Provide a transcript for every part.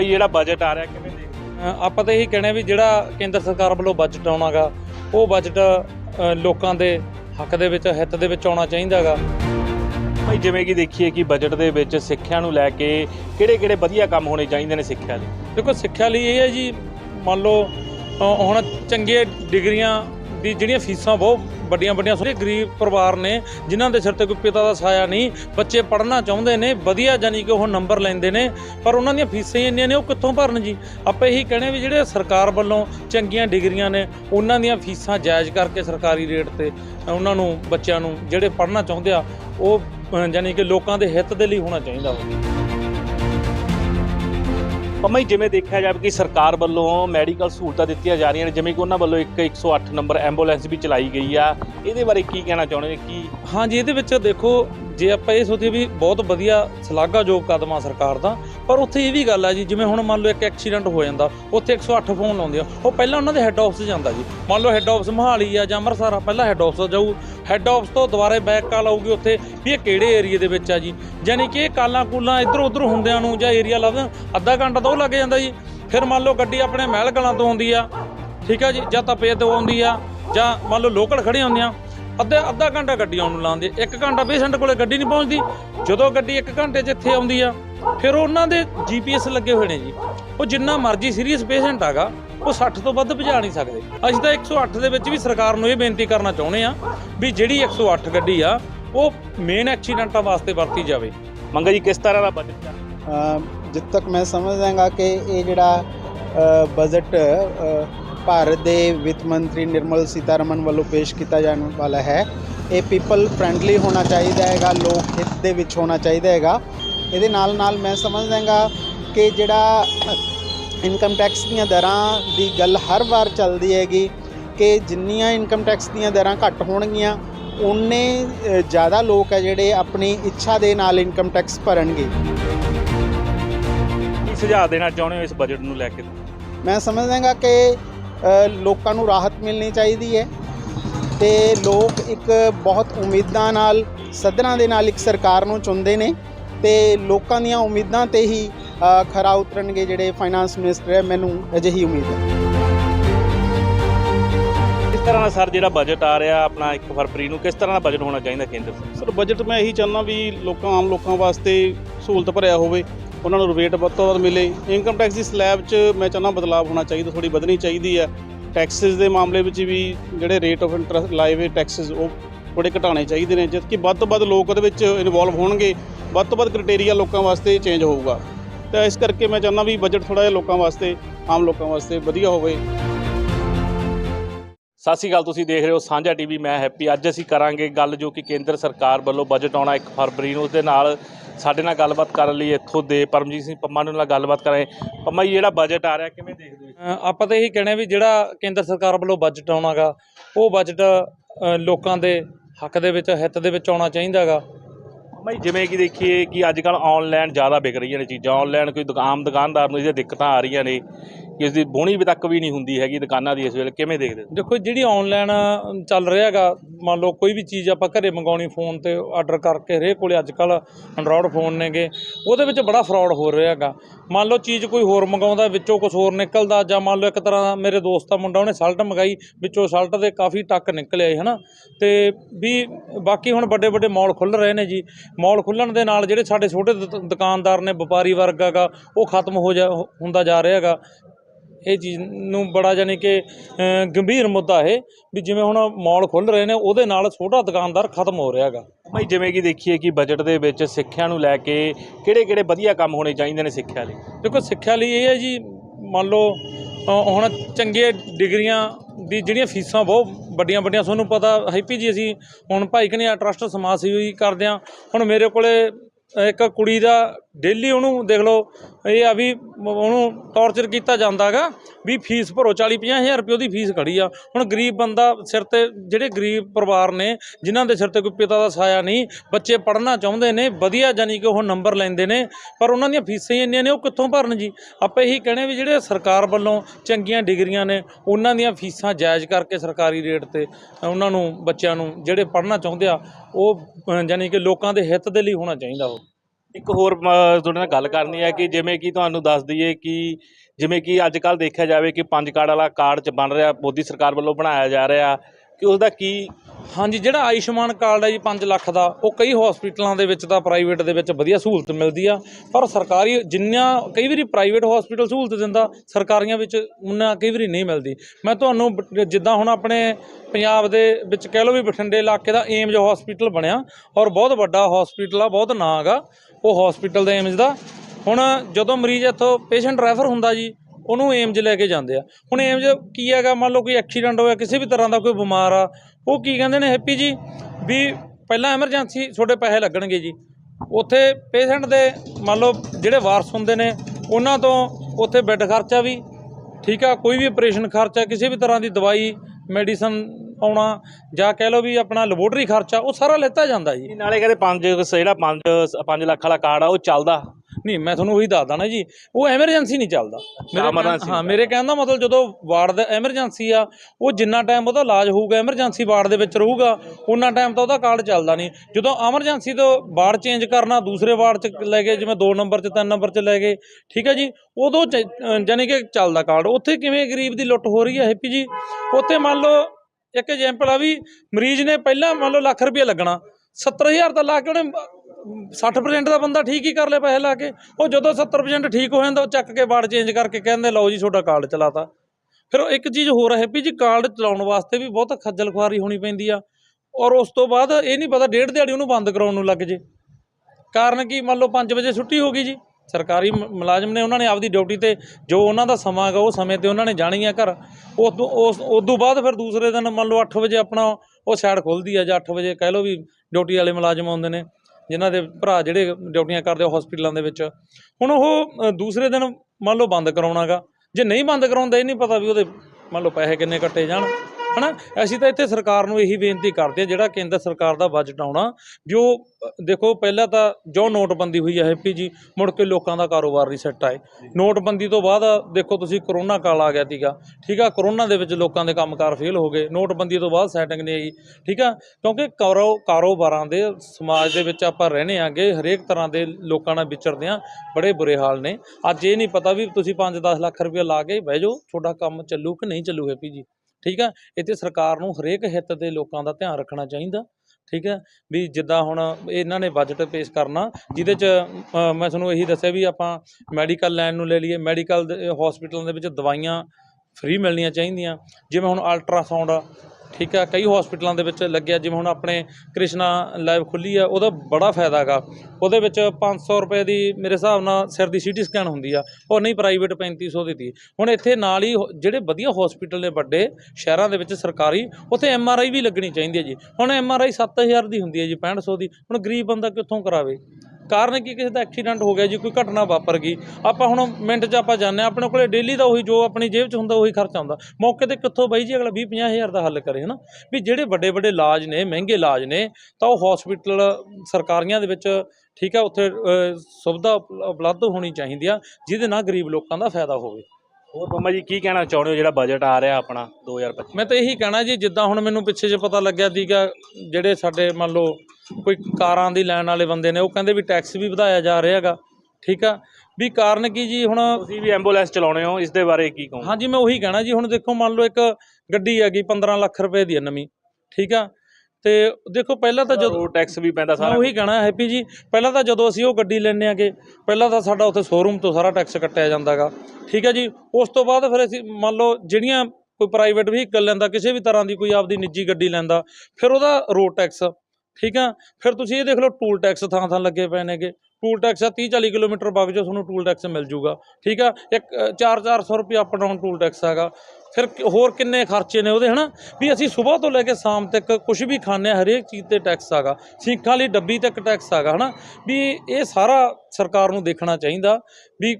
ਜੀ ਜਿਹੜਾ ਬਜਟ ਆ ਰਿਹਾ ਕਿਵੇਂ ਦੇਖਦੇ ਆਪਾਂ ਤਾਂ ਇਹੀ ਕਹਿਣਾ ਵੀ ਜਿਹੜਾ ਕੇਂਦਰ ਸਰਕਾਰ ਵੱਲੋਂ ਬਜਟ ਆਉਣਾਗਾ ਉਹ ਬਜਟ ਲੋਕਾਂ ਦੇ ਹੱਕ ਦੇ ਵਿੱਚ ਹਿੱਤ ਦੇ ਵਿੱਚ ਆਉਣਾ ਚਾਹੀਦਾਗਾ। ਭਾਈ ਜਿਵੇਂ ਕਿ ਦੇਖੀਏ ਕਿ ਬਜਟ ਦੇ ਵਿੱਚ ਸਿੱਖਿਆ ਨੂੰ ਲੈ ਕੇ ਕਿਹੜੇ ਕਿਹੜੇ ਵਧੀਆ ਕੰਮ ਹੋਣੇ ਚਾਹੀਦੇ ਨੇ ਸਿੱਖਿਆ ਲਈ? ਦੇਖੋ ਸਿੱਖਿਆ ਲਈ ਇਹ ਹੈ ਜੀ ਮੰਨ ਲਓ ਹੁਣ ਚੰਗੇ ਡਿਗਰੀਆਂ ਦੀ ਜਿਹੜੀਆਂ ਫੀਸਾਂ ਬਹੁਤ ਵੱਡੀਆਂ ਵੱਡੀਆਂ ਸਾਰੇ ਗਰੀਬ ਪਰਿਵਾਰ ਨੇ ਜਿਨ੍ਹਾਂ ਦੇ ਸਿਰ ਤੇ ਕੋਈ ਪਿਤਾ ਦਾ ਸਾਇਆ ਨਹੀਂ ਬੱਚੇ ਪੜ੍ਹਨਾ ਚਾਹੁੰਦੇ ਨੇ ਵਧੀਆ ਜਾਨੀ ਕਿ ਉਹ ਨੰਬਰ ਲੈਂਦੇ ਨੇ ਪਰ ਉਹਨਾਂ ਦੀਆਂ ਫੀਸਾਂ ਹੀ ਇੰਨੀਆਂ ਨੇ ਉਹ ਕਿੱਥੋਂ ਭਰਨ ਜੀ? ਆਪਾਂ ਇਹੀ ਕਹਿੰਦੇ ਵੀ ਜਿਹੜੇ ਸਰਕਾਰ ਵੱਲੋਂ ਚੰਗੀਆਂ ਡਿਗਰੀਆਂ ਨੇ ਉਹਨਾਂ ਦੀਆਂ ਫੀਸਾਂ ਜਾਇਜ਼ ਕਰਕੇ ਸਰਕਾਰੀ ਰੇਟ ਤੇ ਉਹਨਾਂ ਨੂੰ ਬੱਚਿਆਂ ਨੂੰ ਜਿਹੜੇ ਪੜ੍ਹਨਾ ਚਾਹੁੰਦੇ ਆ ਉਹ ਅ, ਜਾਨੀ ਕਿ ਲੋਕਾਂ ਦੇ ਹਿੱਤ ਦੇ ਲਈ ਹੋਣਾ ਚਾਹੀਦਾ ਉਹ ਪੰਮਾ ਜੀ ਜਿਵੇਂ ਦੇਖਿਆ ਜਾਵੇ ਕਿ ਸਰਕਾਰ ਵੱਲੋਂ ਮੈਡੀਕਲ ਸਹੂਲਤਾਂ ਦਿੱਤੀਆਂ ਜਾ ਰਹੀਆਂ ਨੇ, ਜਿਵੇਂ ਕਿ ਉਹਨਾਂ ਵੱਲੋਂ ਇੱਕ 108 ਨੰਬਰ ਐਂਬੂਲੈਂਸ ਵੀ ਚਲਾਈ ਗਈ ਆ। ਇਹਦੇ ਬਾਰੇ ਕੀ ਕਹਿਣਾ ਚਾਹੁੰਦੇ ਕੀ ਹਾਂਜੀ, ਇਹਦੇ ਵਿੱਚ ਦੇਖੋ, ਜੇ ਆਪਾਂ ਇਹ ਸੋਚੀਏ ਵੀ ਬਹੁਤ ਵਧੀਆ ਸ਼ਲਾਘਾਯੋਗ ਕਦਮ ਆ ਸਰਕਾਰ ਦਾ ਪਰ ਉੱਥੇ ਇਹ ਵੀ ਗੱਲ ਆ ਜੀ, ਜਿਵੇਂ ਹੁਣ ਮੰਨ ਲਓ ਇੱਕ ਐਕਸੀਡੈਂਟ ਹੋ ਜਾਂਦਾ, ਉੱਥੇ 108 ਫੋਨ ਲਾਉਂਦੇ ਆ, ਉਹ ਪਹਿਲਾਂ ਉਹਨਾਂ ਦੇ ਹੈੱਡ ਆਫਿਸ ਜਾਂਦਾ ਜੀ। ਮੰਨ ਲਓ ਹੈੱਡ ਆਫਿਸ ਮੋਹਾਲੀ ਆ ਜਾਂ ਅੰਮ੍ਰਿਤਸਰ ਆ, ਪਹਿਲਾਂ ਹੈੱਡ ਆਫਿਸ ਜਾਊ ਹੈੱਡ ਆਫਿਸ ਤੋਂ ਦੁਬਾਰੇ ਬੈਕ ਕਾਲ ਆਊਗੀ ਉੱਥੇ ਵੀ ਇਹ ਕਿਹੜੇ ਏਰੀਆ ਦੇ ਵਿੱਚ ਆ ਜੀ। ਯਾਨੀ ਕਿ ਇਹ ਕਾਲਾਂ ਕੂਲਾਂ ਇੱਧਰ ਉੱਧਰ ਹੁੰਦਿਆਂ ਨੂੰ ਜਾਂ ਏਰੀਆ ਲੱਭਦੇ ਅੱਧਾ ਘੰਟਾ ਤਾਂ ਉਹ ਲੱਗ ਜਾਂਦਾ ਜੀ। ਫਿਰ ਮੰਨ ਲਓ ਗੱਡੀ ਆਪਣੇ ਮਹਿਲ ਕਲਾਂ ਤੋਂ ਆਉਂਦੀ ਆ, ਠੀਕ ਆ ਜੀ, ਜਾਂ ਤਪੇ ਤੋਂ ਆਉਂਦੀ ਆ, ਜਾਂ ਮੰਨ ਲਓ ਲੋਕਲ ਖੜੇ ਹੁੰਦੇ ਆ ਅੱਧਾ ਅੱਧਾ ਘੰਟਾ ਗੱਡੀ ਆਉਣ ਨੂੰ ਲਾਉਂਦੇ, ਇੱਕ ਘੰਟਾ ਪੇਸ਼ੈਂਟ ਕੋਲੇ ਗੱਡੀ ਨਹੀਂ ਪਹੁੰਚਦੀ, ਜਦੋਂ ਗੱਡੀ ਇੱਕ ਘੰਟੇ 'ਚ ਇੱਥੇ ਆਉਂਦੀ ਆ ਫਿਰ ਉਹਨਾਂ ਦੇ ਜੀਪੀਐਸ ਲੱਗੇ ਹੋਏ ਨੇ ਜੀ। ਉਹ ਜਿੰਨਾ ਮਰਜ਼ੀ ਸੀਰੀਅਸ ਪੇਸ਼ੈਂਟ ਆਗਾ ਉਹ 60 ਤੋਂ ਵੱਧ ਭਜਾ ਨਹੀਂ ਸਕਦੇ। ਅਸੀਂ ਤਾਂ 108 ਦੇ ਵਿੱਚ ਵੀ ਸਰਕਾਰ ਨੂੰ ਇਹ ਬੇਨਤੀ ਕਰਨਾ ਚਾਹੁੰਦੇ ਆ ਵੀ ਜਿਹੜੀ 108 ਗੱਡੀ ਆ, ਉਹ ਮੇਨ ਐਕਸੀਡੈਂਟਾਂ ਵਾਸਤੇ ਵਰਤੀ ਜਾਵੇ। ਮੰਗਾ ਜੀ, ਕਿਸ ਤਰ੍ਹਾਂ ਦਾ ਬਜਟ ਚੱਲ ਜਿੱਥੇ ਤੱਕ ਮੈਂ ਸਮਝਦਾਗਾ ਕਿ ਇਹ ਜਿਹੜਾ ਬਜਟ ਭਾਰਤ ਦੇ ਵਿੱਤ ਮੰਤਰੀ ਨਿਰਮਲ ਸੀਤਾਰਮਨ ਵੱਲੋਂ ਪੇਸ਼ ਕੀਤਾ ਜਾਣ ਵਾਲਾ ਹੈ, ਇਹ ਪੀਪਲ ਫ੍ਰੈਂਡਲੀ ਹੋਣਾ ਚਾਹੀਦਾ ਹੈਗਾ, ਲੋਕ ਹਿੱਤ ਦੇ ਵਿੱਚ ਹੋਣਾ ਚਾਹੀਦਾ ਹੈਗਾ। ਇਹਦੇ ਨਾਲ ਨਾਲ ਮੈਂ ਸਮਝਦਾਗਾ ਕਿ ਜਿਹੜਾ ਇਨਕਮ ਟੈਕਸ ਦੀਆਂ ਦਰਾਂ ਦੀ ਗੱਲ ਹਰ ਵਾਰ ਚੱਲਦੀ ਹੈਗੀ ਕਿ ਜਿੰਨੀਆਂ ਇਨਕਮ ਟੈਕਸ ਦੀਆਂ ਦਰਾਂ ਘੱਟ ਹੋਣਗੀਆਂ ਉਨੇ ਜ਼ਿਆਦਾ ਲੋਕ ਹੈ ਜਿਹੜੇ ਆਪਣੀ ਇੱਛਾ ਦੇ ਨਾਲ ਇਨਕਮ ਟੈਕਸ ਭਰਨਗੇ। ਕੀ ਸੁਝਾਅ ਦੇਣਾ ਚਾਹੁੰਦੇ ਹੋ ਇਸ ਬਜਟ ਨੂੰ ਲੈ ਕੇ? ਮੈਂ ਸਮਝਦਾਗਾ ਕਿ ਲੋਕਾਂ ਨੂੰ ਰਾਹਤ ਮਿਲਣੀ ਚਾਹੀਦੀ ਹੈ ਤੇ ਲੋਕ ਇੱਕ ਬਹੁਤ ਉਮੀਦਾਂ ਨਾਲ ਸਦਨਾਂ ਦੇ ਨਾਲ ਇੱਕ ਸਰਕਾਰ ਨੂੰ ਚੁਣਦੇ ਨੇ। ਤੇ ਲੋਕਾਂ ਦੀਆਂ ਉਮੀਦਾਂ ਤੇ ਹੀ ਖਰਾ ਉਤਰਨਗੇ ਜਿਹੜੇ ਫਾਈਨਾਂਸ ਮਿਨਿਸਟਰ ਹੈ ਮੈਨੂੰ ਅਜਿਹੀ ਉਮੀਦ ਹੈ। ਕਿਸ ਤਰ੍ਹਾਂ ਦਾ ਸਰ ਜਿਹੜਾ ਬਜਟ ਆ ਰਿਹਾ ਆਪਣਾ 1 ਫਰਵਰੀ ਨੂੰ ਕਿਸ ਤਰ੍ਹਾਂ ਦਾ ਬਜਟ ਹੋਣਾ ਚਾਹੀਦਾ ਕੇਂਦਰ ਸਰ ਬਜਟ ਮੈਂ ਇਹੀ ਚਾਹੁੰਦਾ ਵੀ ਲੋਕਾਂ ਆਮ ਲੋਕਾਂ ਵਾਸਤੇ ਸਹੂਲਤ ਭਰਿਆ ਹੋਵੇ ਉਹਨਾਂ ਨੂੰ ਰਿਬੇਟ ਵੱਧ ਤੋਂ ਵੱਧ ਮਿਲੇ। ਇਨਕਮ ਟੈਕਸ ਦੀ ਸਲੈਬ 'ਚ ਮੈਂ ਚਾਹੁੰਦਾ ਬਦਲਾਅ ਹੋਣਾ ਚਾਹੀਦਾ ਥੋੜੀ ਵਧਣੀ ਚਾਹੀਦੀ ਹੈ। ਟੈਕਸਸ ਦੇ ਮਾਮਲੇ ਵਿੱਚ ਵੀ ਜਿਹੜੇ ਰੇਟ ਆਫ ਇੰਟਰਸਟ ਲਾਏ ਹੋਏ ਟੈਕਸਸ ਉਹ ਥੋੜੇ ਘਟਾਉਣੇ ਚਾਹੀਦੇ ਨੇ ਜਦ ਕਿ ਵੱਧ ਤੋਂ ਵੱਧ ਲੋਕ ਉਹਦੇ ਵਿੱਚ ਇਨਵੋਲਵ ਹੋਣਗੇ। ਵੱਧ ਤੋਂ ਵੱਧ ਕ੍ਰਾਈਟੇਰੀਆ ਲੋਕਾਂ ਵਾਸਤੇ ਚੇਂਜ ਹੋਊਗਾ। ਤਾਂ ਇਸ ਕਰਕੇ ਮੈਂ ਚਾਹੁੰਦਾ ਵੀ ਬਜਟ ਥੋੜਾ ਜਿਹਾ ਲੋਕਾਂ ਵਾਸਤੇ ਆਮ ਲੋਕਾਂ ਵਾਸਤੇ ਵਧੀਆ ਹੋਵੇ। ਸਤਿ ਸ਼੍ਰੀ ਅਕਾਲ ਤੁਸੀਂ ਦੇਖ ਰਹੇ ਹੋ ਸਾਂਝਾ ਟੀਵੀ ਮੈਂ ਹੈਪੀ। ਅੱਜ ਅਸੀਂ ਕਰਾਂਗੇ ਗੱਲ ਜੋ ਕਿ ਕੇਂਦਰ ਸਰਕਾਰ ਵੱਲੋਂ ਬਜਟ ਆਉਣਾ 1 ਫਰਵਰੀ ਨੂੰ। ਉਸ ਦੇ ਨਾਲ ਸਾਡੇ ਨਾਲ ਗੱਲਬਾਤ ਕਰਨ ਲਈ ਇੱਥੋਂ ਦੇ ਪਰਮਜੀਤ ਸਿੰਘ ਪੰਮਾ ਨੂੰ ਨਾਲ ਗੱਲਬਾਤ ਕਰਾਂਗੇ ਪੰਮਾ ਜੀ ਜਿਹੜਾ ਬਜਟ ਆ ਰਿਹਾ ਕਿਵੇਂ ਦੇਖਦੇ ਹੋ ਆਪਾਂ ਤਾਂ ਇਹੀ ਕਹਿਣਾ ਵੀ ਜਿਹੜਾ ਕੇਂਦਰ ਸਰਕਾਰ ਵੱਲੋਂ ਬਜਟ ਆਉਣਾਗਾ ਉਹ ਬਜਟ ਲੋਕਾਂ ਦੇ ਹੱਕ ਦੇ ਵਿੱਚ ਹਿੱਤ ਦੇ ਵਿੱਚ ਆਉਣਾ ਚਾਹੀਦਾਗਾ। ਭਾਈ ਜਿਵੇਂ ਕਿ ਦੇਖੀਏ ਕਿ ਅੱਜ ਕੱਲ ਆਨਲਾਈਨ ਜ਼ਿਆਦਾ ਵਿਕ ਰਹੀਆਂ ਨੇ ਚੀਜ਼ਾਂ। ਆਨਲਾਈਨ ਕੋਈ ਦੁਕਾਨ ਦੁਕਾਨਦਾਰ ਨੂੰ ਇਹਦੇ ਦਿੱਕਤਾਂ ਆ ਰਹੀਆਂ ਨੇ। ਕਿਸ ਦੀ ਬੋਣੀ ਵੀ ਤੱਕ ਵੀ ਨਹੀਂ ਹੁੰਦੀ ਹੈਗੀ ਦੁਕਾਨਾਂ ਦੀ ਇਸ ਵੇਲੇ, ਕਿਵੇਂ ਦੇਖਦੇ ਹੋ? ਦੇਖੋ ਜਿਹੜੀ ਆਨਲਾਈਨ ਚੱਲ ਰਿਹਾ ਹੈਗਾ, ਮੰਨ ਲਓ ਕੋਈ ਵੀ ਚੀਜ਼ ਆਪਾਂ ਘਰੇ ਮੰਗਾਉਣੀ ਫੋਨ ਤੇ ਆਰਡਰ ਕਰਕੇ, ਹਰੇਕ ਕੋਲੇ ਅੱਜ ਕੱਲ ਐਂਡਰੋਇਡ ਫੋਨ ਨੇਗੇ, ਉਹਦੇ ਵਿੱਚ ਬੜਾ ਫਰਾਡ ਹੋ ਰਿਹਾ ਹੈਗਾ। ਮੰਨ ਲਓ ਚੀਜ਼ ਕੋਈ ਹੋਰ ਮੰਗਾਉਂਦਾ, ਵਿੱਚੋਂ ਕੁਝ ਹੋਰ ਨਿਕਲਦਾ, ਜਾਂ ਮੰਨ ਲਓ ਇੱਕ ਤਰ੍ਹਾਂ ਦਾ ਮੇਰੇ ਦੋਸਤ ਦਾ ਮੁੰਡਾ, ਉਹਨੇ ਸ਼ਰਟ ਮੰਗਾਈ, ਵਿੱਚੋਂ ਸ਼ਰਟ ਦੇ ਕਾਫੀ ਟੱਕ ਨਿਕਲੇ ਹਨਾ? ਤੇ ਵੀ ਬਾਕੀ ਹੁਣ ਵੱਡੇ ਵੱਡੇ ਮਾਲ ਖੁੱਲ ਰਹੇ ਨੇ ਜੀ। ਮਾਲ ਖੁੱਲਣ ਦੇ ਨਾਲ ਜਿਹੜੇ ਸਾਡੇ ਛੋਟੇ ਦੁ- ਦੁਕਾਨਦਾਰ ਨੇ, ਵਪਾਰੀ ਵਰਗ ਹੈਗਾ, ਉਹ ਖਤਮ ਹੋ ਜਾ, ਹੁੰਦਾ ਜਾ ਰਿਹਾ ਹੈਗਾ। ਇਹ ਚੀਜ਼ ਨੂੰ ਬੜਾ ਜਾਨੀ ਕਿ ਗੰਭੀਰ ਮੁੱਦਾ ਇਹ ਵੀ ਜਿਵੇਂ ਹੁਣ ਮਾਲ ਖੁੱਲ ਰਹੇ ਨੇ ਉਹਦੇ ਨਾਲ ਛੋਟਾ ਦੁਕਾਨਦਾਰ ਖਤਮ ਹੋ ਰਿਹਾ ਹੈਗਾ। ਭਾਈ ਜਿਵੇਂ ਕਿ ਦੇਖੀਏ ਕਿ ਬਜਟ ਦੇ ਵਿੱਚ ਸਿੱਖਿਆ ਨੂੰ ਲੈ ਕੇ ਕਿਹੜੇ ਕਿਹੜੇ ਵਧੀਆ ਕੰਮ ਹੋਣੇ ਚਾਹੀਦੇ ਨੇ ਸਿੱਖਿਆ ਲਈ? ਦੇਖੋ ਸਿੱਖਿਆ ਲਈ ਇਹ ਹੈ ਜੀ ਮੰਨ ਲਓ ਹੁਣ ਚੰਗੇ ਡਿਗਰੀਆਂ ਦੀ ਜਿਹੜੀਆਂ ਫੀਸਾਂ ਬਹੁਤ ਵੱਡੀਆਂ ਵੱਡੀਆਂ ਤੁਹਾਨੂੰ ਪਤਾ ਹੈਪੀ ਜੀ ਅਸੀਂ ਹੁਣ ਭਾਈ ਕਨਿਆ ਟਰਸਟ ਸਮਾਜ ਸੇਵੀ ਕਰਦੇ ਹਾਂ। ਹੁਣ ਮੇਰੇ ਕੋਲੇ ਇੱਕ ਕੁੜੀ ਦਾ ਡੇਲੀ ਉਹਨੂੰ ਦੇਖ ਲਓ ਇਹ ਆ ਵੀ ਉਹਨੂੰ ਟੌਰਚਰ ਕੀਤਾ ਜਾਂਦਾਗਾ ਵੀ ਫੀਸ ਭਰੋ 40 50 ਹਜ਼ਾਰ ਰੁਪਏ ਉਹਦੀ ਫੀਸ ਖੜੀ ਆ। ਹੁਣ ਗਰੀਬ ਬੰਦਾ ਸਿਰ ਤੇ ਜਿਹੜੇ ਗਰੀਬ ਪਰਿਵਾਰ ਨੇ ਜਿਨ੍ਹਾਂ ਦੇ ਸਿਰ ਤੇ ਕੋਈ ਪਿਤਾ ਦਾ ਸਾਇਆ ਨਹੀਂ ਬੱਚੇ ਪੜ੍ਹਨਾ ਚਾਹੁੰਦੇ ਨੇ ਵਧੀਆ ਜਾਨੀ ਕਿ ਉਹ ਨੰਬਰ ਲੈਂਦੇ ਨੇ ਪਰ ਉਹਨਾਂ ਦੀਆਂ ਫੀਸਾਂ ਹੀ ਇੰਨੀਆਂ ਨੇ ਉਹ ਕਿੱਥੋਂ ਭਰਨ ਜੀ? ਆਪਾਂ ਇਹੀ ਕਹਿੰਦੇ ਵੀ ਜਿਹੜੇ ਸਰਕਾਰ ਵੱਲੋਂ ਚੰਗੀਆਂ ਡਿਗਰੀਆਂ ਨੇ ਉਹਨਾਂ ਦੀਆਂ ਫੀਸਾਂ ਜਾਇਜ਼ ਕਰਕੇ ਸਰਕਾਰੀ ਰੇਟ ਤੇ ਉਹਨਾਂ ਨੂੰ ਬੱਚਿਆਂ ਨੂੰ ਜਿਹੜੇ ਪੜ੍ਹਨਾ ਚਾਹੁੰਦੇ ਆ ਉਹ ਅ, ਜਾਨੀ ਕਿ ਲੋਕਾਂ ਦੇ ਹਿੱਤ ਦੇ ਲਈ ਹੋਣਾ ਚਾਹੀਦਾ ਉਹ ਇੱਕ ਹੋਰ ਅ, ਤੁਹਾਡੇ ਨਾਲ ਗੱਲ ਕਰਨੀ ਹੈ ਕਿ ਜਿਵੇਂ ਕਿ ਤੁਹਾਨੂੰ ਦੱਸ ਦਈਏ ਕਿ ਜਿਵੇਂ ਕਿ ਅੱਜ ਕੱਲ ਦੇਖਿਆ ਜਾਵੇ ਕਿ ਪੰਜ ਕਾਰਡ ਵਾਲਾ ਕਾਰਡ ਚ ਬਣ ਰਿਹਾ ਮੋਦੀ ਸਰਕਾਰ ਵੱਲੋਂ ਬਣਾਇਆ ਜਾ ਰਿਹਾ ਕਿ ਉਸ ਦਾ ਕੀ ਹਾਂਜੀ ਜਿਹੜਾ ਆਯੁਸ਼ਮਾਨ ਕਾਰਡ ਹੈ ਜੀ 5 ਲੱਖ ਦਾ ਉਹ ਕਈ ਹਸਪੀਟਲਾਂ ਦੇ ਵਿੱਚ ਤਾਂ ਪ੍ਰਾਈਵੇਟ ਦੇ ਵਿੱਚ ਵਧੀਆ ਸਹੂਲਤ ਮਿਲਦੀ ਆ ਪਰ ਸਰਕਾਰੀ ਜਿੰਨਾ ਕਈ ਵਾਰੀ ਪ੍ਰਾਈਵੇਟ ਹਸਪੀਟਲ ਸਹੂਲਤ ਦਿੰਦਾ ਸਰਕਾਰੀਆਂ ਵਿੱਚ ਉਹਨਾਂ ਕਈ ਵਾਰੀ ਨਹੀਂ ਮਿਲਦੀ। ਮੈਂ ਤੁਹਾਨੂੰ ਬ- ਜਿੱਦਾਂ ਹੁਣ ਆਪਣੇ ਪੰਜਾਬ ਦੇ ਵਿੱਚ ਕਹਿ ਲਓ ਵੀ ਬਠਿੰਡੇ ਇਲਾਕੇ ਦਾ ਏਮਜ ਹਸਪੀਟਲ ਬਣਿਆ ਔਰ ਬਹੁਤ ਵੱਡਾ ਹਸਪੀਟਲ ਆ ਬਹੁਤ ਨਾਂ ਹੈਗਾ ਉਹ ਹਸਪੀਟਲ ਦਾ ਏਮਜ ਦਾ। ਹੁਣ ਜਦੋਂ ਮਰੀਜ਼ ਇੱਥੋਂ ਪੇਸ਼ੈਂਟ ਰੈਫਰ ਹੁੰਦਾ ਜੀ, ਉਹਨੂੰ ਏਮਜ ਲੈ ਕੇ ਜਾਂਦੇ ਆ। ਹੁਣ ਏਮਜ ਕੀ ਹੈਗਾ? ਮੰਨ ਲਓ ਕੋਈ ਐਕਸੀਡੈਂਟ ਹੋਇਆ, ਕਿਸੇ ਵੀ ਤਰ੍ਹਾਂ ਦਾ ਕੋਈ ਬਿਮਾਰ ਆ, ਉਹ ਕੀ ਕਹਿੰਦੇ ਨੇ ਹੈਪੀ ਜੀ? ਵੀ ਪਹਿਲਾਂ ਐਮਰਜੈਂਸੀ ਤੁਹਾਡੇ ਪੈਸੇ ਲੱਗਣਗੇ ਜੀ। ਉੱਥੇ ਪੇਸ਼ੈਂਟ ਦੇ ਮੰਨ ਲਓ ਜਿਹੜੇ ਵਾਰਸ ਹੁੰਦੇ ਨੇ, ਉਹਨਾਂ ਤੋਂ ਉੱਥੇ ਬੈੱਡ ਖਰਚਾ ਵੀ, ਠੀਕ ਆ? ਕੋਈ ਵੀ ਆਪਰੇਸ਼ਨ ਖਰਚਾ, ਕਿਸੇ ਵੀ ਤਰ੍ਹਾਂ ਦੀ ਦਵਾਈ ਮੈਡੀਸਨ ਆਉਣਾ ਜਾਂ ਕਹਿ ਲਓ ਵੀ ਆਪਣਾ ਲੈਬੋਰਟਰੀ ਖਰਚਾ ਉਹ ਸਾਰਾ ਲੈਤਾ ਜਾਂਦਾ ਜੀ। ਨਾਲੇ ਕਹਿੰਦੇ ਪੰਜ ਜਿਹੜਾ 5 5 ਲੱਖ ਵਾਲਾ ਕਾਰਡ ਆ ਉਹ ਚੱਲਦਾ। ਨਹੀਂ ਮੈਂ ਤੁਹਾਨੂੰ ਉਹੀ ਦੱਸਦਾ ਨਾ ਜੀ ਉਹ ਐਮਰਜੈਂਸੀ ਨਹੀਂ ਚੱਲਦਾ। ਮੇਰੇ ਹਾਂ ਮੇਰੇ ਕਹਿਣ ਦਾ ਮਤਲਬ ਜਦੋਂ ਵਾਰਡ ਦਾ ਐਮਰਜੈਂਸੀ ਆ ਉਹ ਜਿੰਨਾ ਟਾਈਮ ਉਹਦਾ ਇਲਾਜ ਹੋਊਗਾ ਐਮਰਜੈਂਸੀ ਵਾਰਡ ਦੇ ਵਿੱਚ ਰਹੂਗਾ ਉਹਨਾਂ ਟਾਈਮ ਤਾਂ ਉਹਦਾ ਕਾਰਡ ਚੱਲਦਾ ਨਹੀਂ। ਜਦੋਂ ਐਮਰਜੈਂਸੀ ਤੋਂ ਵਾਰਡ ਚੇਂਜ ਕਰਨਾ ਦੂਸਰੇ ਵਾਰਡ 'ਚ ਲੈ ਗਏ ਜਿਵੇਂ 2 ਨੰਬਰ 'ਚ 3 ਨੰਬਰ 'ਚ ਲੈ ਗਏ ਠੀਕ ਹੈ ਜੀ ਉਦੋਂ ਜਾਣੀ ਕਿ ਚੱਲਦਾ ਕਾਰਡ ਉੱਥੇ ਕਿਵੇਂ ਗਰੀਬ ਦੀ ਲੁੱਟ ਹੋ ਰਹੀ ਹੈ ਹੈਪੀ ਜੀ? ਉੱਥੇ ਮੰਨ ਲਓ ਇੱਕ ਐਗਜ਼ਾਮਪਲ ਆ ਵੀ ਮਰੀਜ਼ ਨੇ ਪਹਿਲਾਂ ਮੰਨ ਲਓ ਲੱਖ ਰੁਪਏ ਲੱਗਣਾ 70000 ਦਾ ਲਾ ਕੇ ਉਹਨੇ 60% ਦਾ ਬੰਦਾ ਠੀਕ ਹੀ ਕਰ ਲਿਆ ਪੈਸੇ ਲਾ ਕੇ, ਉਹ ਜਦੋਂ 70% ਠੀਕ ਹੋ ਜਾਂਦਾ, ਉਹ ਚੱਕ ਕੇ ਵਾਰਡ ਚੇਂਜ ਕਰਕੇ ਕਹਿੰਦੇ, ਲਓ ਜੀ ਤੁਹਾਡਾ ਕਾਰਡ ਚਲਾਤਾ। ਫਿਰ ਉਹ ਇੱਕ ਚੀਜ਼ ਹੋਰ ਹੈ ਵੀ ਜੀ, ਕਾਰਡ ਚਲਾਉਣ ਵਾਸਤੇ ਵੀ ਬਹੁਤ ਖੱਜਲ ਖੁਆਰੀ ਹੋਣੀ ਪੈਂਦੀ ਆ, ਔਰ ਉਸ ਤੋਂ ਬਾਅਦ ਇਹ ਨਹੀਂ ਪਤਾ ਡੇਢ ਦਿਹਾੜੀ ਉਹਨੂੰ ਬੰਦ ਕਰਾਉਣ ਨੂੰ ਲੱਗ ਜੇ। ਕਾਰਨ ਕੀ? ਮੰਨ ਲਓ 5 ਵਜੇ ਛੁੱਟੀ ਹੋ ਗਈ ਜੀ। ਸਰਕਾਰੀ ਮੁਲਾਜ਼ਮ ਨੇ ਉਹਨਾਂ ਨੇ ਆਪਦੀ ਡਿਊਟੀ ਤੇ ਜੋ ਉਹਨਾਂ ਦਾ ਸਮਾਂ ਹੈਗਾ ਉਹ ਸਮੇਂ ਤੇ ਉਹਨਾਂ ਨੇ ਜਾਣੀ ਆ ਘਰ। ਉਸ ਤੋਂ ਉਸ ਤੋਂ ਬਾਅਦ ਫਿਰ ਦੂਸਰੇ ਦਿਨ ਮੰਨ ਲਓ 8 ਵਜੇ ਆਪਣਾ ਉਹ ਸਾਈਡ ਖੁੱਲਦੀ ਆ ਜਾਂ 8 ਵਜੇ ਕਹਿ ਲਓ ਵੀ ਡਿਊਟੀ ਵਾਲੇ ਮੁਲਾਜ਼ਮ ਆਉਂਦੇ ਨੇ, ਜਿਨ੍ਹਾਂ ਦੇ ਭਰਾ ਜਿਹੜੇ ਡਿਊਟੀਆਂ ਕਰਦੇ ਆ ਹਸਪੀਟਲਾਂ ਦੇ ਵਿੱਚ। ਹੁਣ ਉਹ ਦੂਸਰੇ ਦਿਨ ਮੰਨ ਲਓ ਬੰਦ ਕਰਾਉਣਾਗਾ ਜੇ ਨਹੀਂ ਬੰਦ ਕਰਾਉਂਦਾ, ਇਹ ਨਹੀਂ ਪਤਾ ਵੀ ਉਹਦੇ ਮੰਨ ਲਓ ਪੈਸੇ ਕਿੰਨੇ ਕੱਟੇ ਜਾਣ। ਹਨਾ? ਅਸੀਂ ਤਾਂ ਇੱਥੇ ਸਰਕਾਰ ਨੂੰ ਇਹੀ ਬੇਨਤੀ ਕਰਦੇ ਹਾਂ, ਜਿਹੜਾ ਕੇਂਦਰ ਸਰਕਾਰ ਦਾ ਬਜਟ ਆਉਣਾ, ਵੀ ਉਹ, ਦੇਖੋ, ਪਹਿਲਾਂ ਤਾਂ ਜੋ ਨੋਟਬੰਦੀ ਹੋਈ ਹੈ ਹੈਪੀ ਜੀ, ਮੁੜ ਕੇ ਲੋਕਾਂ ਦਾ ਕਾਰੋਬਾਰ ਨਹੀਂ ਸੈੱਟ ਆਏ। ਨੋਟਬੰਦੀ ਤੋਂ ਬਾਅਦ ਦੇਖੋ ਤੁਸੀਂ ਕਰੋਨਾ ਕਾਲ ਆ ਗਿਆ ਸੀਗਾ, ਠੀਕ ਆ? ਕਰੋਨਾ ਦੇ ਵਿੱਚ ਲੋਕਾਂ ਦੇ ਕੰਮਕਾਰ ਫੇਲ ਹੋ ਗਏ। ਨੋਟਬੰਦੀ ਤੋਂ ਬਾਅਦ ਸੈਟਿੰਗ ਨਹੀਂ ਆਈ, ਠੀਕ ਆ? ਕਿਉਂਕਿ ਕਾਰੋ, ਕਾਰੋਬਾਰਾਂ ਦੇ ਸਮਾਜ ਦੇ ਵਿੱਚ ਆਪਾਂ ਰਹਿੰਦੇ ਆਂਗੇ, ਹਰੇਕ ਤਰ੍ਹਾਂ ਦੇ ਲੋਕਾਂ ਨਾਲ ਵਿਚਰਦੇ ਆ, ਬੜੇ ਬੁਰੇ ਹਾਲ ਨੇ। ਅੱਜ ਇਹ ਨਹੀਂ ਪਤਾ ਵੀ ਤੁਸੀਂ 5-10 ਲੱਖ ਰੁਪਏ ਲਾ ਕੇ ਬਹਿ ਜਾਓ, ਤੁਹਾਡਾ ਕੰਮ ਚੱਲੂ ਕਿ ਨਹੀਂ ਚੱਲੂ ਹੈਪੀ ਜੀ। ਠੀਕ ਆ? ਇੱਥੇ ਸਰਕਾਰ ਨੂੰ ਹਰੇਕ ਹਿੱਤ ਦੇ ਲੋਕਾਂ ਦਾ ਧਿਆਨ ਰੱਖਣਾ ਚਾਹੀਦਾ, ਠੀਕ ਹੈ ਵੀ ਜਿੱਦਾਂ ਹੁਣ ਇਹਨਾਂ ਨੇ ਬਜਟ ਪੇਸ਼ ਕਰਨਾ, ਜਿਹਦੇ ਚ ਮੈਂ ਤੁਹਾਨੂੰ ਇਹੀ ਦੱਸਿਆ ਵੀ ਆਪਾਂ ਮੈਡੀਕਲ ਲਾਈਨ ਨੂੰ ਲੈ ਲਈਏ, ਮੈਡੀਕਲ ਹਸਪੀਟਲਾਂ ਦੇ ਵਿੱਚ ਦਵਾਈਆਂ ਫ੍ਰੀ ਮਿਲਣੀਆਂ ਚਾਹੀਦੀਆਂ। ਜਿਵੇਂ ਹੁਣ ਅਲਟਰਾਸਾਊਂਡ ਆ ਠੀਕ ਆ, ਕਈ ਹਸਪੀਟਲਾਂ ਦੇ ਵਿੱਚ ਲੱਗਿਆ, ਜਿਵੇਂ ਹੁਣ ਆਪਣੇ ਕ੍ਰਿਸ਼ਨਾ ਲੈਬ ਖੁੱਲੀ ਆ, ਉਹਦਾ ਬੜਾ ਫਾਇਦਾ ਹੈਗਾ ਉਹਦੇ ਵਿੱਚ 500 ਰੁਪਏ ਦੀ ਮੇਰੇ ਹਿਸਾਬ ਨਾਲ ਸਿਰ ਦੀ ਸੀਟੀ ਸਕੈਨ ਹੁੰਦੀ ਆ, ਉਹ ਨਹੀਂ ਪ੍ਰਾਈਵੇਟ 3500 ਦੀ ਤੀ। ਹੁਣ ਇੱਥੇ ਨਾਲ ਹੀ ਹੋ- ਜਿਹੜੇ ਵਧੀਆ ਹਸਪੀਟਲ ਨੇ ਵੱਡੇ ਸ਼ਹਿਰਾਂ ਦੇ ਵਿੱਚ ਸਰਕਾਰੀ, ਉੱਥੇ ਐਮ ਆਰ ਆਈ ਵੀ ਲੱਗਣੀ ਚਾਹੀਦੀ ਹੈ ਜੀ। ਹੁਣ ਐਮ ਆਰ ਆਈ 7000 ਦੀ ਹੁੰਦੀ ਹੈ ਜੀ 6500 ਦੀ। ਹੁਣ ਗਰੀਬ ਬੰਦਾ ਕਿੱਥੋਂ ਕਰਾਵੇ? ਕਾਰਨ ਕੀ? ਕਿਸੇ ਦਾ ਐਕਸੀਡੈਂਟ ਹੋ ਗਿਆ ਜੀ, ਕੋਈ ਘਟਨਾ ਵਾਪਰ ਗਈ। ਆਪਾਂ ਹੁਣ ਮਿੰਟ 'ਚ ਆਪਾਂ ਜਾਂਦੇ ਹਾਂ, ਆਪਣੇ ਕੋਲੇ ਡੇਲੀ ਦਾ ਉਹੀ ਜੋ ਆਪਣੀ ਜੇਬ 'ਚ ਹੁੰਦਾ, ਉਹੀ ਖਰਚਾ ਹੁੰਦਾ ਮੌਕੇ ਤੇ ਕਿੱਥੋਂ ਬਾਈ ਜੀ, ਅਗਲਾ 20 50 ਹਜ਼ਾਰ ਦਾ ਹੱਲ ਕਰੇ, ਹਨਾ? ਵੀ ਜਿਹੜੇ ਵੱਡੇ ਵੱਡੇ ਇਲਾਜ ਨੇ, ਮਹਿੰਗੇ ਇਲਾਜ ਨੇ, ਤਾਂ ਉਹ ਹਸਪੀਟਲ ਸਰਕਾਰੀਆਂ ਦੇ ਵਿੱਚ ਠੀਕ ਹੈ ਉੱਥੇ ਸੁਵਿਧਾ ਉਪ- ਉਪਲਬਧ ਹੋਣੀ ਚਾਹੀਦੀ ਆ, ਜਿਹਦੇ ਨਾਲ ਗਰੀਬ ਲੋਕਾਂ ਦਾ ਫਾਇਦਾ ਹੋਵੇ। ਹੋਰ ਪੰਮਾ ਜੀ ਕੀ ਕਹਿਣਾ ਚਾਹੁੰਦੇ ਹੋ? ਜਿਹੜਾ ਬਜਟ ਆ ਰਿਹਾ ਆਪਣਾ 2025 ਮੈਂ ਤਾਂ ਇਹੀ ਕਹਿਣਾ ਜੀ ਜਿੱਦਾਂ ਹੁਣ ਮੈਨੂੰ ਪਿੱਛੇ ਜੇ ਪਤਾ ਲੱਗਿਆ ਸੀਗਾ ਜਿਹੜੇ ਸਾਡੇ ਮੰਨ ਲਓ ਕੋਈ ਕਾਰਾਂ ਦੀ ਲੈਣ ਵਾਲੇ ਬੰਦੇ ਨੇ ਉਹ ਕਹਿੰਦੇ ਵੀ ਟੈਕਸ ਵੀ ਵਧਾਇਆ ਜਾ ਰਿਹਾ ਹੈਗਾ ਠੀਕ ਆ? ਵੀ ਕਾਰਨ ਕੀ ਜੀ ਹੁਣ? ਤੁਸੀਂ ਵੀ ਐਂਬੂਲੈਂਸ ਚਲਾਉਣੇ ਹੋ ਇਸ ਦੇ ਬਾਰੇ ਕੀ ਕਹੋ ਹਾਂਜੀ ਮੈਂ ਉਹੀ ਕਹਿਣਾ ਜੀ ਹੁਣ ਦੇਖੋ ਮੰਨ ਲਓ ਇੱਕ ਗੱਡੀ ਹੈਗੀ 15 ਲੱਖ ਰੁਪਏ ਦੀ ਹੈ ਨਵੀਂ ਠੀਕ ਆ? ਤੇ ਦੇਖੋ ਪਹਿਲਾਂ ਤਾਂ ਜਦੋਂ ਟੈਕਸ ਵੀ ਪੈਂਦਾ ਸਾਰਾ ਉਹੀ ਕਹਿਣਾ ਹੈਪੀ ਜੀ ਪਹਿਲਾਂ ਤਾਂ ਜਦੋਂ ਅਸੀਂ ਉਹ ਗੱਡੀ ਲੈਂਦੇ ਆਗੇ ਪਹਿਲਾਂ ਤਾਂ ਸਾਡਾ ਉੱਥੇ ਸ਼ੋਰੂਮ ਤੋਂ ਸਾਰਾ ਟੈਕਸ ਕੱਟਿਆ ਜਾਂਦਾਗਾ। ਠੀਕ ਹੈ ਜੀ? ਉਸ ਤੋਂ ਬਾਅਦ ਫਿਰ ਅਸੀਂ ਮੰਨ ਲਓ ਜਿਹੜੀਆਂ ਕੋਈ ਪ੍ਰਾਈਵੇਟ ਵਹੀਕਲ ਲੈਂਦਾ ਕਿਸੇ ਵੀ ਤਰ੍ਹਾਂ ਦੀ ਕੋਈ ਆਪਦੀ ਨਿੱਜੀ ਗੱਡੀ ਲੈਂਦਾ ਫਿਰ ਉਹਦਾ ਰੋਡ ਟੈਕਸ ਠੀਕ ਆ ਫਿਰ ਤੁਸੀਂ ਇਹ ਦੇਖ ਲਓ ਟੂਲ ਟੈਕਸ ਥਾਂ ਥਾਂ ਲੱਗੇ ਪਏ ਨੇਗੇ। ਟੂਲ ਟੈਕਸ ਆ 30 40 ਕਿਲੋਮੀਟਰ ਵਗ ਜਾਓ ਤੁਹਾਨੂੰ ਟੂਲ ਟੈਕਸ ਮਿਲ ਜੂਗਾ। ਠੀਕ ਆ ਇੱਕ 4-400 ਰੁਪਏ ਅਪ ਡਾਊਨ ਟੂਲ ਟੈਕਸ ਹੈਗਾ। ਫਿਰ ਹੋਰ ਕਿੰਨੇ ਖਰਚੇ ਨੇ ਉਹਦੇ, ਹਨਾ? ਵੀ ਅਸੀਂ ਸਵੇਰ ਤੋਂ ਲੈ ਕੇ ਸ਼ਾਮ ਤੱਕ ਕੁਝ ਵੀ ਖਾਂਦੇ ਹਾਂ, ਹਰੇਕ ਚੀਜ਼ ਤੇ ਟੈਕਸ ਹੈਗਾ। ਸਿੰਖਾਂ ਲਈ ਡੱਬੀ ਤੱਕ ਟੈਕਸ ਹੈਗਾ, ਹਨਾ? ਵੀ ਇਹ ਸਾਰਾ ਸਰਕਾਰ ਨੂੰ ਦੇਖਣਾ ਚਾਹੀਦਾ ਵੀ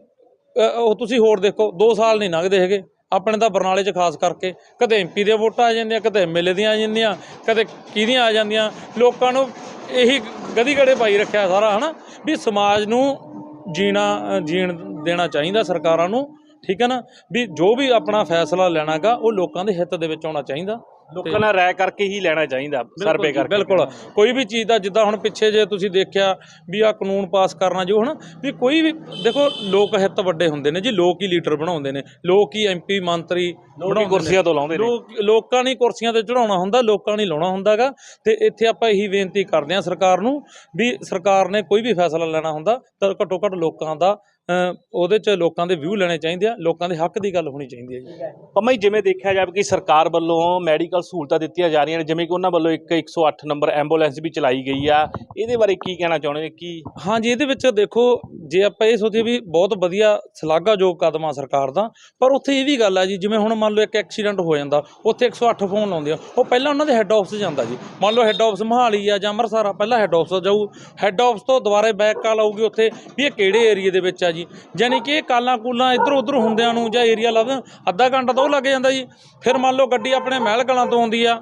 ਉਹ ਤੁਸੀਂ ਹੋਰ ਦੇਖੋ 2 ਸਾਲ ਨਹੀਂ ਲੰਘਦੇ ਹੈਗੇ। ਆਪਣੇ ਤਾਂ ਬਰਨਾਲੇ 'ਚ ਖਾਸ ਕਰਕੇ ਕਦੇ ਐਮਪੀ ਦੀਆਂ ਵੋਟਾਂ ਆ ਜਾਂਦੀਆਂ, ਕਦੇ ਐਮਐਲਏ ਦੀਆਂ ਆ ਜਾਂਦੀਆਂ, ਕਦੇ ਕਿਹਦੀਆਂ ਆ ਜਾਂਦੀਆਂ। ਲੋਕਾਂ ਨੂੰ ਇਹੀ ਗਦੀ ਗੜੇ ਪਾਈ ਰੱਖਿਆ ਸਾਰਾ, ਹਨਾ? ਵੀ ਸਮਾਜ ਨੂੰ ਜੀਣਾ ਜੀਣ ਦੇਣਾ ਚਾਹੀਦਾ ਸਰਕਾਰਾਂ ਨੂੰ। ਠੀਕ ਹੈ ਨਾ? ਵੀ ਜੋ ਵੀ ਆਪਣਾ ਫੈਸਲਾ ਲੈਣਾਗਾ ਉਹ ਲੋਕਾਂ ਦੇ ਹਿੱਤ ਦੇ ਵਿੱਚ ਆਉਣਾ ਚਾਹੀਦਾ। ਲੋਕਾਂ ਨਾਲ ਰਾਏ ਕਰਕੇ ਹੀ ਲੈਣਾ ਚਾਹੀਦਾ ਸਰਵੇ ਕਰਕੇ। ਬਿਲਕੁਲ। ਕੋਈ ਵੀ ਚੀਜ਼ ਦਾ ਜਿੱਦਾਂ ਹੁਣ ਪਿੱਛੇ ਜੇ ਤੁਸੀਂ ਦੇਖਿਆ ਵੀ ਆ ਕਾਨੂੰਨ ਪਾਸ ਕਰਨਾ ਜੋ ਹਨਾ? ਵੀ ਕੋਈ ਵੀ ਦੇਖੋ ਲੋਕ ਹਿੱਤ ਵੱਡੇ ਹੁੰਦੇ ਨੇ ਜੀ ਲੋਕ ਹੀ ਲੀਡਰ ਬਣਾਉਂਦੇ ਨੇ ਲੋਕ ਹੀ ਐਮਪੀ ਮੰਤਰੀ ਬਣਾਉਂਦੇ। ਕੁਰਸੀਆਂ ਤੋਂ ਲਾਉਂਦੇ ਨੇ। ਲੋਕ ਨੇ ਕੁਰਸੀਆਂ ਤੇ ਚੜਾਉਣਾ ਹੁੰਦਾ ਲੋਕਾਂ ਨੇ ਲਾਉਣਾ ਹੁੰਦਾਗਾ। ਤੇ ਇੱਥੇ ਆਪਾਂ ਇਹੀ ਬੇਨਤੀ ਕਰਦੇ ਹਾਂ ਸਰਕਾਰ ਨੂੰ ਵੀ ਸਰਕਾਰ ਨੇ ਕੋਈ ਵੀ ਫੈਸਲਾ ਲੈਣਾ ਹੁੰਦਾ ਤਾਂ ਘੱਟੋ ਘੱਟ ਲੋਕਾਂ ਦਾ ਉਹਦੇ 'ਚ ਲੋਕਾਂ ਦੇ ਵਿਊ ਲੈਣੇ ਚਾਹੀਦੇ ਆ ਲੋਕਾਂ ਦੇ ਹੱਕ ਦੀ ਗੱਲ ਹੋਣੀ ਚਾਹੀਦੀ ਹੈ ਜੀ। ਪੰਮਾ ਜੀ ਜਿਵੇਂ ਦੇਖਿਆ ਜਾਵੇ ਕਿ ਸਰਕਾਰ ਵੱਲੋਂ ਮੈਡੀਕਲ ਸਹੂਲਤਾਂ ਦਿੱਤੀਆਂ ਜਾ ਰਹੀਆਂ ਨੇ ਜਿਵੇਂ ਕਿ ਉਹਨਾਂ ਵੱਲੋਂ ਇੱਕ 108 ਨੰਬਰ ਐਂਬੂਲੈਂਸ ਵੀ ਚਲਾਈ ਗਈ ਆ ਇਹਦੇ ਬਾਰੇ ਕੀ ਕਹਿਣਾ ਚਾਹੁੰਦੇ ਕੀ? ਹਾਂਜੀ ਇਹਦੇ ਵਿੱਚ ਦੇਖੋ ਜੇ ਆਪਾਂ ਇਹ ਸੋਚੀਏ ਵੀ ਬਹੁਤ ਵਧੀਆ ਸ਼ਲਾਘਾਯੋਗ ਕਦਮ ਆ ਸਰਕਾਰ ਦਾ ਪਰ ਉੱਥੇ ਇਹ ਵੀ ਗੱਲ ਆ ਜੀ ਜਿਵੇਂ ਹੁਣ ਮੰਨ ਲਓ ਇੱਕ ਐਕਸੀਡੈਂਟ ਹੋ ਜਾਂਦਾ ਉੱਥੇ 108 ਫੋਨ ਲਾਉਂਦੇ ਆ ਉਹ ਪਹਿਲਾਂ ਉਹਨਾਂ ਦੇ ਹੈੱਡ ਆਫਿਸ ਜਾਂਦਾ ਜੀ। ਮੰਨ ਲਓ ਹੈੱਡ ਆਫਿਸ ਮਹਾਲੀ ਆ ਜਾਂ ਅੰਮ੍ਰਿਤਸਰ ਆ ਪਹਿਲਾਂ ਹੈੱਡ ਆਫਿਸ ਜਾਊ ਹੈੱਡ ਆਫਿਸ ਤੋਂ ਦੁਬਾਰੇ ਬੈਕ ਕਾਲ ਆਊਗੀ ਉੱਥੇ ਵੀ ਇਹ ਕਿਹੜੇ ਏਰੀਏ ਦੇ ਵਿੱਚ ਆ ਜੀ। ਯਾਨੀ ਕਿ ਇਹ ਕਾਲਾਂ ਕੂਲਾਂ ਇੱਧਰ ਉੱਧਰ ਹੁੰਦਿਆਂ ਨੂੰ ਜਾਂ ਏਰੀਆ ਲੱਭਦੇ ਅੱਧਾ ਘੰਟਾ ਤਾਂ ਉਹ ਲੱਗ ਜਾਂਦਾ ਜੀ। ਫਿਰ ਮੰਨ ਲਓ ਗੱਡੀ ਆਪਣੇ ਮਹਿਲ ਕਲਾਂ ਤੋਂ ਆਉਂਦੀ ਆ,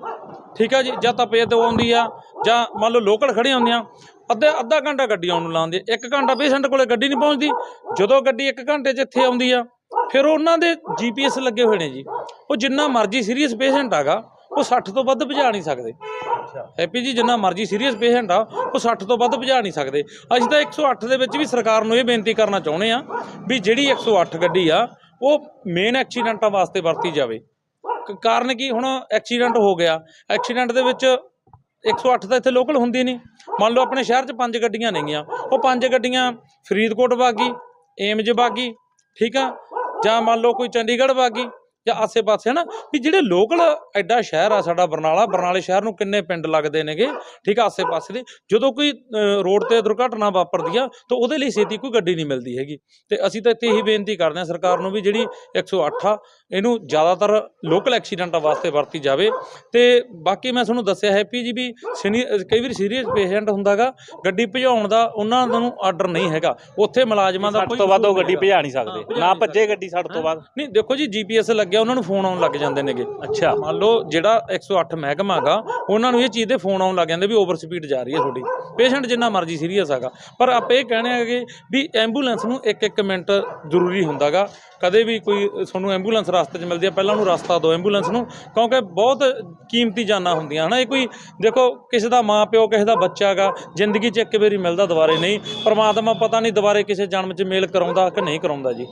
ਠੀਕ ਆ ਜੀ, ਜਾਂ ਤਪੇ ਤੋਂ ਆਉਂਦੀ ਆ, ਜਾਂ ਮੰਨ ਲਓ ਲੋਕਲ ਖੜੇ ਹੁੰਦੀਆਂ, ਅੱਧਾ ਅੱਧਾ ਘੰਟਾ ਗੱਡੀ ਆਉਣ ਨੂੰ ਲਾਉਂਦੀ ਆ। ਇੱਕ ਘੰਟਾ ਪੇਸ਼ੈਂਟ ਕੋਲੇ ਗੱਡੀ ਨਹੀਂ ਪਹੁੰਚਦੀ, ਜਦੋਂ ਗੱਡੀ ਇੱਕ ਘੰਟੇ 'ਚ ਇੱਥੇ ਆਉਂਦੀ ਆ, ਫਿਰ ਉਹਨਾਂ ਦੇ ਜੀਪੀਐਸ ਲੱਗੇ ਹੋਏ ਨੇ ਜੀ। ਉਹ ਜਿੰਨਾ ਮਰਜ਼ੀ ਸੀਰੀਅਸ ਪੇਸ਼ੈਂਟ ਆਗਾ ਉਹ 60 ਤੋਂ ਵੱਧ ਭਜਾ ਨਹੀਂ ਸਕਦੇ। ਹੈਪੀ ਜੀ ਜਿੰਨਾ ਮਰਜ਼ੀ ਸੀਰੀਅਸ ਪੇਸ਼ੈਂਟ ਆ ਉਹ 60 ਤੋਂ ਵੱਧ ਭਜਾ ਨਹੀਂ ਸਕਦੇ। ਅਸੀਂ ਤਾਂ 108 ਦੇ ਵਿੱਚ ਵੀ ਸਰਕਾਰ ਨੂੰ ਇਹ ਬੇਨਤੀ ਕਰਨਾ ਚਾਹੁੰਦੇ ਆ ਵੀ ਜਿਹੜੀ 108 ਗੱਡੀ ਆ ਉਹ ਮੇਨ ਐਕਸੀਡੈਂਟਾਂ ਵਾਸਤੇ ਵਰਤੀ ਜਾਵੇ। ਕਾਰਨ ਕੀ? ਹੁਣ ਐਕਸੀਡੈਂਟ ਹੋ ਗਿਆ। ਐਕਸੀਡੈਂਟ ਦੇ ਵਿੱਚ 108 ਤਾਂ ਇੱਥੇ ਲੋਕਲ ਹੁੰਦੀ ਨਹੀਂ। ਮੰਨ ਲਓ ਆਪਣੇ ਸ਼ਹਿਰ 'ਚ ਪੰਜ ਗੱਡੀਆਂ ਨੇਗੀਆਂ। ਉਹ ਪੰਜ ਗੱਡੀਆਂ ਫਰੀਦਕੋਟ ਬਾਗੀ ਏਮਜ ਬਾਗੀ ਠੀਕ ਆ? ਜਾਂ ਮੰਨ ਲਓ ਕੋਈ ਚੰਡੀਗੜ੍ਹ ਬਾਗੀ ਜਾਂ ਆਸੇ-ਪਾਸੇ ਹਨਾ? ਵੀ ਜਿਹੜੇ ਲੋਕਲ ਐਡਾ ਸ਼ਹਿਰ ਆ ਸਾਡਾ ਬਰਨਾਲਾ ਬਰਨਾਲੇ ਸ਼ਹਿਰ ਨੂੰ ਕਿੰਨੇ ਪਿੰਡ ਲੱਗਦੇ ਨੇਗੇ ਠੀਕ ਆ ਆਸੇ-ਪਾਸੇ ਦੇ? ਜਦੋਂ ਕੋਈ ਰੋਡ ਤੇ ਦੁਰਘਟਨਾ ਵਾਪਰਦੀ ਆ ਤਾਂ ਉਹਦੇ ਲਈ ਛੇਤੀ ਕੋਈ ਗੱਡੀ ਨਹੀਂ ਮਿਲਦੀ ਹੈਗੀ। ਤੇ ਅਸੀਂ ਤਾਂ ਇੱਥੇ ਇਹੀ ਬੇਨਤੀ ਕਰਦੇ ਹਾਂ ਸਰਕਾਰ ਨੂੰ ਵੀ ਜਿਹੜੀ 108 ਆ ਇਹਨੂੰ ਜ਼ਿਆਦਾਤਰ ਲੋਕਲ ਐਕਸੀਡੈਂਟਾਂ ਵਾਸਤੇ ਵਰਤੀ ਜਾਵੇ। ਤੇ ਬਾਕੀ ਮੈਂ ਤੁਹਾਨੂੰ ਦੱਸਿਆ ਹੈਪੀ ਜੀ ਵੀ ਕਈ ਵਾਰ ਸੀਰੀਅਸ ਪੇਸ਼ੈਂਟ ਹੁੰਦਾਗਾ ਗੱਡੀ ਭਜਾਉਣ ਦਾ ਉਹਨਾਂ ਨੂੰ ਆਰਡਰ ਨਹੀਂ ਹੈਗਾ। ਉੱਥੇ ਮੁਲਾਜ਼ਮਾਂ ਦਾ 60 ਤੋਂ ਵੱਧ ਉਹ ਗੱਡੀ ਭਜਾ ਨਹੀਂ ਹਾਂ, ਸਕਦੇ ਨਾ ਭੱਜੇ ਗੱਡੀ 60 ਤੋਂ ਵੱਧ। ਨਹੀਂ ਦੇਖੋ ਜੀ ਜੀਪੀਐਸ ਲੱਗਿਆ ਉਹਨਾਂ ਨੂੰ ਫੋਨ ਆਉਣ ਲੱਗ ਜਾਂਦੇ ਨੇਗੇ। ਅੱਛਾ। ਮੰਨ ਲਓ ਜਿਹੜਾ 108 ਮਹਿਕਮਾ ਹੈਗਾ ਉਹਨਾਂ ਨੂੰ ਇਹ ਚੀਜ਼ ਦੇ ਫੋਨ ਆਉਣ ਲੱਗ ਜਾਂਦੇ ਵੀ ਓਵਰ ਸਪੀਡ ਜਾ ਰਹੀ ਹੈ ਤੁਹਾਡੀ। ਪੇਸ਼ੈਂਟ ਜਿੰਨਾ ਮਰਜ਼ੀ ਸੀਰੀਅਸ ਹੈਗਾ। ਪਰ ਆਪਾਂ ਇਹ ਕਹਿਣੇ ਹੈਗੇ ਵੀ ਐਂਬੂਲੈਂਸ ਨੂੰ ਇੱਕ ਇੱਕ ਮਿੰਟ ਜ਼ਰੂਰੀ ਹੁੰਦਾਗਾ। ਕਦੇ ਵੀ ਕੋਈ ਤੁਹਾਨੂੰ ਐਂਬੂਲੈਂਸ ਰਸਤੇ 'ਚ ਮਿਲਦੀ ਹੈ ਪਹਿਲਾਂ ਉਹਨੂੰ ਰਸਤਾ ਦਿਓ ਐਂਬੂਲੈਂਸ ਨੂੰ ਕਿਉਂਕਿ ਬਹੁਤ ਕੀਮਤੀ ਜਾਨਾਂ ਹੁੰਦੀਆਂ ਹਨਾ? ਇਹ ਕੋਈ ਦੇਖੋ ਕਿਸੇ ਦਾ ਮਾਂ ਪਿਓ ਕਿਸੇ ਦਾ ਬੱਚਾ ਹੈਗਾ ਜ਼ਿੰਦਗੀ 'ਚ ਇੱਕ ਵਾਰੀ ਮਿਲਦਾ ਦੁਬਾਰੇ ਨਹੀਂ। ਪਰਮਾਤਮਾ ਪਤਾ ਨਹੀਂ ਦੁਬਾਰੇ ਕਿਸੇ ਜਨਮ 'ਚ ਮੇਲ ਕਰਾਉਂਦਾ ਕਿ ਨਹੀਂ ਕਰਾਉਂਦਾ ਜੀ।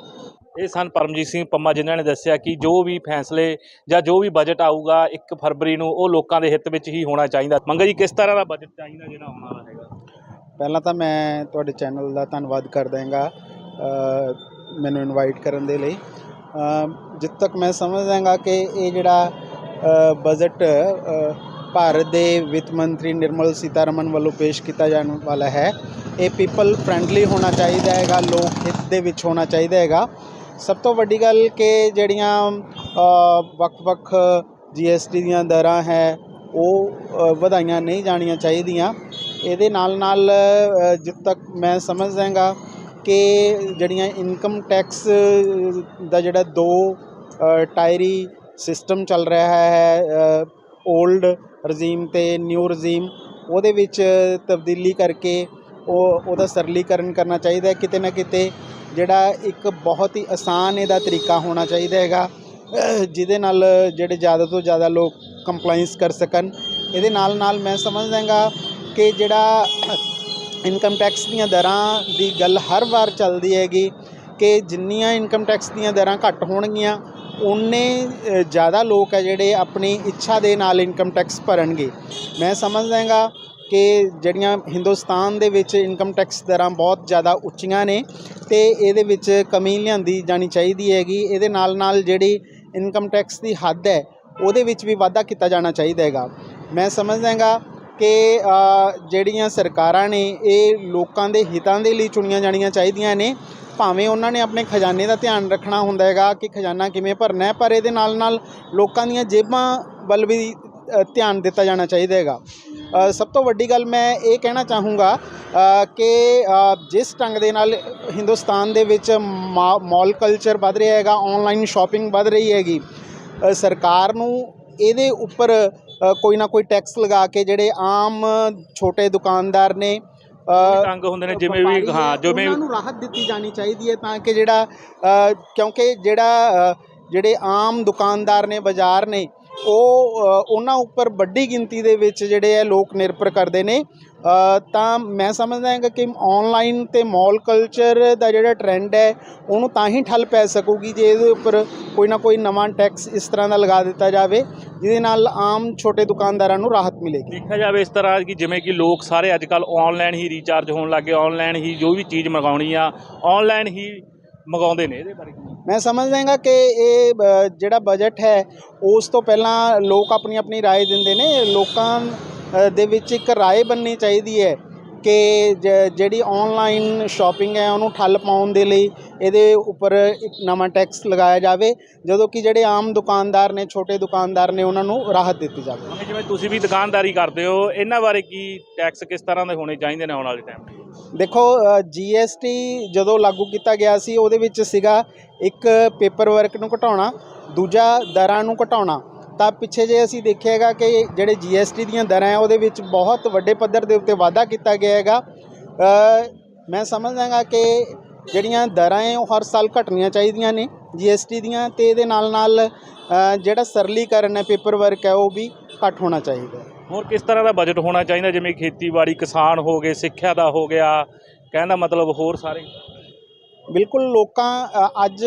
ਇਹ ਸਨ ਪਰਮਜੀਤ ਸਿੰਘ ਪੰਮਾ ਜਿਨ੍ਹਾਂ ਨੇ ਦੱਸਿਆ ਕਿ ਜੋ ਵੀ ਫੈਸਲੇ ਜਾਂ ਜੋ ਵੀ ਬਜਟ ਆਊਗਾ 1 ਫਰਵਰੀ ਨੂੰ ਉਹ ਲੋਕਾਂ ਦੇ ਹਿੱਤ ਵਿੱਚ ਹੀ ਹੋਣਾ ਚਾਹੀਦਾ। ਮੰਗਾ ਜੀ ਕਿਸ ਤਰ੍ਹਾਂ ਦਾ ਬਜਟ ਚਾਹੀਦਾ ਜਿਹੜਾ ਆਉਣ ਵਾਲਾ ਹੈਗਾ? ਪਹਿਲਾਂ ਤਾਂ ਮੈਂ ਤੁਹਾਡੇ ਚੈਨਲ ਦਾ ਧੰਨਵਾਦ ਕਰਦਾ ਹਾਂਗਾ ਮੈਨੂੰ ਇਨਵਾਈਟ ਕਰਨ ਦੇ ਲਈ। ਅ, ਤੱਕ ਮੈਂ ਸਮਝਦਾ ਹਾਂਗਾ ਕਿ ਇਹ ਜਿਹੜਾ ਬਜਟ ਭਾਰਤ ਦੇ ਵਿੱਤ ਮੰਤਰੀ ਨਿਰਮਲ ਸੀਤਾਰਮਨ ਵੱਲੋਂ ਪੇਸ਼ ਕੀਤਾ ਜਾਣ ਵਾਲਾ ਹੈ ਇਹ ਪੀਪਲ ਫ੍ਰੈਂਡਲੀ ਹੋਣਾ ਚਾਹੀਦਾ ਹੈਗਾ ਲੋਕ ਹਿੱਤ ਦੇ ਵਿੱਚ ਹੋਣਾ ਚਾਹੀਦਾ ਹੈਗਾ। ਸਭ ਤੋਂ ਵੱਡੀ ਗੱਲ ਕਿ ਜਿਹੜੀਆਂ ਅ, ਵੱਖ-ਵੱਖ ਜੀਐਸਟੀ ਦੀਆਂ ਦਰਾਂ ਹੈ ਉਹ ਵਧਾਈਆਂ ਨਹੀਂ ਜਾਣੀਆਂ ਚਾਹੀਦੀਆਂ। ਇਹਦੇ ਨਾਲ ਨਾਲ ਅ, ਤੱਕ ਮੈਂ ਸਮਝਦਾ ਹਾਂਗਾ ਕਿ ਜਿਹੜੀਆਂ ਇਨਕਮ ਟੈਕਸ ਦਾ ਜਿਹੜਾ ਦੋ ਟਾਇਰੀ ਸਿਸਟਮ ਚੱਲ ਰਿਹਾ ਹੈ 올ਡ ਰਜੀਮ ਤੇ ਨਿਊ ਰਜੀਮ ਉਹਦੇ ਵਿੱਚ ਤਬਦੀਲੀ ਕਰਕੇ ਉਹ ਉਹਦਾ ਸਰਲੀਕਰਨ ਕਰਨਾ ਚਾਹੀਦਾ ਹੈ। ਕਿਤੇ ਨਾ ਕਿਤੇ ਜਿਹੜਾ ਇੱਕ ਬਹੁਤ ਹੀ ਆਸਾਨ ਇਹਦਾ ਤਰੀਕਾ ਹੋਣਾ ਚਾਹੀਦਾ ਹੈਗਾ ਜਿਹਦੇ ਨਾਲ ਜਿਹੜੇ ਜ਼ਿਆਦਾ ਤੋਂ ਜ਼ਿਆਦਾ ਲੋਕ ਕੰਪਲਾਈਂਸ ਕਰ ਸਕਣ। ਇਹਦੇ ਨਾਲ ਨਾਲ ਮੈਂ ਸਮਝਦਾਗਾ ਕਿ ਜਿਹੜਾ ਇਨਕਮ ਟੈਕਸ ਦੀਆਂ ਦਰਾਂ ਦੀ ਗੱਲ ਹਰ ਵਾਰ ਚੱਲਦੀ ਹੈਗੀ ਕਿ ਜਿੰਨੀਆਂ ਇਨਕਮ ਟੈਕਸ ਦੀਆਂ ਦਰਾਂ ਘੱਟ ਹੋਣਗੀਆਂ ਉਨੇ ਜ਼ਿਆਦਾ ਲੋਕ ਹੈ ਜਿਹੜੇ ਆਪਣੀ ਇੱਛਾ ਦੇ ਨਾਲ ਇਨਕਮ ਟੈਕਸ ਭਰਨਗੇ। ਮੈਂ ਸਮਝਦਾਗਾ ਕਿ ਜਿਹੜੀਆਂ ਹਿੰਦੁਸਤਾਨ ਦੇ ਵਿੱਚ ਇਨਕਮ ਟੈਕਸ ਦਰਾਂ ਬਹੁਤ ਜ਼ਿਆਦਾ ਉੱਚੀਆਂ ਨੇ ਤੇ ਇਹਦੇ ਵਿੱਚ ਕਮੀ ਲਿਆਂਦੀ ਜਾਣੀ ਚਾਹੀਦੀ ਹੈਗੀ। ਇਹਦੇ ਨਾਲ ਨਾਲ ਜਿਹੜੀ ਇਨਕਮ ਟੈਕਸ ਦੀ ਹੱਦ ਹੈ, ਉਹਦੇ ਵਿੱਚ ਵੀ ਵਾਧਾ ਕੀਤਾ ਜਾਣਾ ਚਾਹੀਦਾ ਹੈਗਾ। ਮੈਂ ਸਮਝਦਾ ਹੈਗਾ ਕਿ ਜਿਹੜੀਆਂ ਸਰਕਾਰਾਂ ਨੇ, ਇਹ ਲੋਕਾਂ ਦੇ ਹਿੱਤਾਂ ਦੇ ਲਈ ਚੁਣੀਆਂ ਜਾਣੀਆਂ ਚਾਹੀਦੀਆਂ ਨੇ। ਭਾਵੇਂ ਉਹਨਾਂ ਨੇ ਆਪਣੇ ਖਜ਼ਾਨੇ ਦਾ ਧਿਆਨ ਰੱਖਣਾ ਹੁੰਦਾ ਹੈਗਾ ਕਿ ਖਜ਼ਾਨਾ ਕਿਵੇਂ ਭਰਨਾ ਹੈ, ਪਰ ਇਹਦੇ ਨਾਲ ਨਾਲ ਲੋਕਾਂ ਦੀਆਂ ਜੇਬਾਂ ਵੱਲ ਵੀ ਧਿਆਨ ਦਿੱਤਾ ਜਾਣਾ ਚਾਹੀਦਾ ਹੈਗਾ। ਸਭ ਤੋਂ ਵੱਡੀ ਗੱਲ ਮੈਂ ਇਹ ਕਹਿਣਾ ਚਾਹੂੰਗਾ ਕਿ ਜਿਸ ਢੰਗ ਦੇ ਨਾਲ ਹਿੰਦੁਸਤਾਨ ਦੇ ਵਿੱਚ ਮਾਲ ਕਲਚਰ ਵੱਧ ਰਿਹਾ ਹੈਗਾ ਆਨਲਾਈਨ ਸ਼ਾਪਿੰਗ ਵੱਧ ਰਹੀ ਹੈਗੀ ਸਰਕਾਰ ਨੂੰ ਇਹਦੇ ਉੱਪਰ ਕੋਈ ਨਾ ਕੋਈ ਟੈਕਸ ਲਗਾ ਕੇ ਜਿਹੜੇ ਆਮ ਛੋਟੇ ਦੁਕਾਨਦਾਰ ਨੇ ਤੰਗ ਹੁੰਦੇ ਨੇ ਜਿਵੇਂ ਵੀ ਹਾਂ ਜਿਵੇਂ ਉਹਨਾਂ ਨੂੰ ਰਾਹਤ ਦਿੱਤੀ ਜਾਣੀ ਚਾਹੀਦੀ ਹੈ ਤਾਂ ਕਿ ਜਿਹੜਾ ਕਿਉਂਕਿ ਜਿਹੜਾ ਜਿਹੜੇ ਆਮ ਦੁਕਾਨਦਾਰ ਨੇ ਬਾਜ਼ਾਰ ਨੇ ਉਹ ਉਹਨਾਂ ਉੱਪਰ ਵੱਡੀ ਗਿਣਤੀ ਦੇ ਵਿੱਚ ਜਿਹੜੇ ਹੈ ਲੋਕ ਨਿਰਭਰ ਕਰਦੇ ਨੇ। ਤਾਂ ਮੈਂ ਸਮਝਦਾ ਹਾਂ ਕਿ ਆਨਲਾਈਨ ਤੇ ਮਾਲ ਕਲਚਰ ਦਾ ਜਿਹੜਾ ਟ੍ਰੈਂਡ ਹੈ, ਉਹਨੂੰ ਤਾਂ ਹੀ ਠੱਲ ਪੈ ਸਕੂਗੀ ਜੇ ਇਹਦੇ ਉੱਪਰ ਕੋਈ ਨਾ ਕੋਈ ਨਵਾਂ ਟੈਕਸ ਇਸ ਤਰ੍ਹਾਂ ਦਾ ਲਗਾ ਦਿੱਤਾ ਜਾਵੇ, ਜਿਹਦੇ ਨਾਲ ਆਮ ਛੋਟੇ ਦੁਕਾਨਦਾਰਾਂ ਨੂੰ ਰਾਹਤ ਮਿਲੇਗੀ। ਦੇਖਿਆ ਜਾਵੇ ਇਸ ਤਰ੍ਹਾਂ ਕਿ ਜਿਵੇਂ ਕਿ ਲੋਕ ਸਾਰੇ ਅੱਜ ਕੱਲ ਆਨਲਾਈਨ ਹੀ ਰੀਚਾਰਜ ਹੋਣ ਲੱਗੇ ਆਨਲਾਈਨ ਹੀ ਜੋ ਵੀ ਚੀਜ਼ ਮੰਗਾਉਣੀ ਆ ਆਨਲਾਈਨ ਹੀ ਮੰਗਾਉਂਦੇ ਨੇ ਇਹਦੇ ਬਾਰੇ ਕੀ ਮੈਂ ਸਮਝਦਾ ਹਾਂ ਕਿ ਇਹ ਅ, ਜਿਹੜਾ ਬਜਟ ਹੈ ਉਸ ਤੋਂ ਪਹਿਲਾਂ ਲੋਕ ਆਪਣੀ ਆਪਣੀ رائے ਦਿੰਦੇ ਨੇ ਲੋਕਾਂ ਅ, ਦੇ ਵਿੱਚ ਇੱਕ رائے ਬਣਨੀ ਚਾਹੀਦੀ ਹੈ ਕਿ ਜ- ਜਿਹੜੀ ਆਨਲਾਈਨ ਸ਼ਾਪਿੰਗ ਹੈ ਉਹਨੂੰ ਠੱਲ ਪਾਉਣ ਦੇ ਲਈ ਇਹਦੇ ਉੱਪਰ ਇੱਕ ਨਵਾਂ ਟੈਕਸ ਲਗਾਇਆ ਜਾਵੇ ਜਦੋਂ ਕਿ ਜਿਹੜੇ ਆਮ ਦੁਕਾਨਦਾਰ ਨੇ ਛੋਟੇ ਦੁਕਾਨਦਾਰ ਨੇ ਉਹਨਾਂ ਨੂੰ ਰਾਹਤ ਦਿੱਤੀ ਜਾਵੇ ਹੁਣ ਜਿਵੇਂ ਤੁਸੀਂ ਵੀ ਦੁਕਾਨਦਾਰੀ ਕਰਦੇ ਹੋ ਇਹਨਾਂ ਬਾਰੇ ਕੀ ਟੈਕਸ ਕਿਸ ਤਰ੍ਹਾਂ ਦੇ ਹੋਣੇ ਚਾਹੀਦੇ ਨੇ ਆਉਣ ਵਾਲੇ ਟਾਈਮ 'ਤੇ ਦੇਖੋ ਜੀਐਸਟੀ ਜਦੋਂ ਲਾਗੂ ਕੀਤਾ ਗਿਆ ਸੀ, ਉਹਦੇ ਵਿੱਚ ਸੀਗਾ ਇੱਕ ਪੇਪਰ ਵਰਕ ਨੂੰ ਘਟਾਉਣਾ, ਦੂਜਾ ਦਰਾਂ ਨੂੰ ਘਟਾਉਣਾ। ਤਾਂ ਪਿੱਛੇ ਜੇ ਅਸੀਂ ਦੇਖਿਆ ਹੈਗਾ ਕਿ ਜਿਹੜੇ ਜੀਐਸਟੀ ਦੀਆਂ ਦਰਾਂ ਹੈ ਉਹਦੇ ਵਿੱਚ ਬਹੁਤ ਵੱਡੇ ਪੱਧਰ ਦੇ ਉੱਤੇ ਵਾਧਾ ਕੀਤਾ ਗਿਆ ਹੈਗਾ। ਮੈਂ ਸਮਝਦਾ ਹਾਂ ਕਿ ਜਿਹੜੀਆਂ ਦਰਾਂ ਹੈ ਉਹ ਹਰ ਸਾਲ ਘਟਣੀਆਂ ਚਾਹੀਦੀਆਂ ਨੇ ਜੀਐਸਟੀ ਦੀਆਂ, ਤੇ ਇਹਦੇ ਨਾਲ ਨਾਲ ਜਿਹੜਾ ਸਰਲੀਕਰਨ ਹੈ ਪੇਪਰ ਵਰਕ ਹੈ, ਉਹ ਵੀ ਘੱਟ ਹੋਣਾ ਚਾਹੀਦਾ ਹੋਰ ਕਿਸ ਤਰ੍ਹਾਂ ਦਾ ਬਜਟ ਹੋਣਾ ਚਾਹੀਦਾ? ਜਿਵੇਂ ਖੇਤੀਬਾੜੀ, ਕਿਸਾਨ ਹੋ ਗਏ, ਸਿੱਖਿਆ ਦਾ ਹੋ ਗਿਆ, ਕਹਿਣ ਦਾ ਮਤਲਬ ਹੋਰ ਸਾਰੇ। ਬਿਲਕੁਲ ਲੋਕਾਂ ਅੱਜ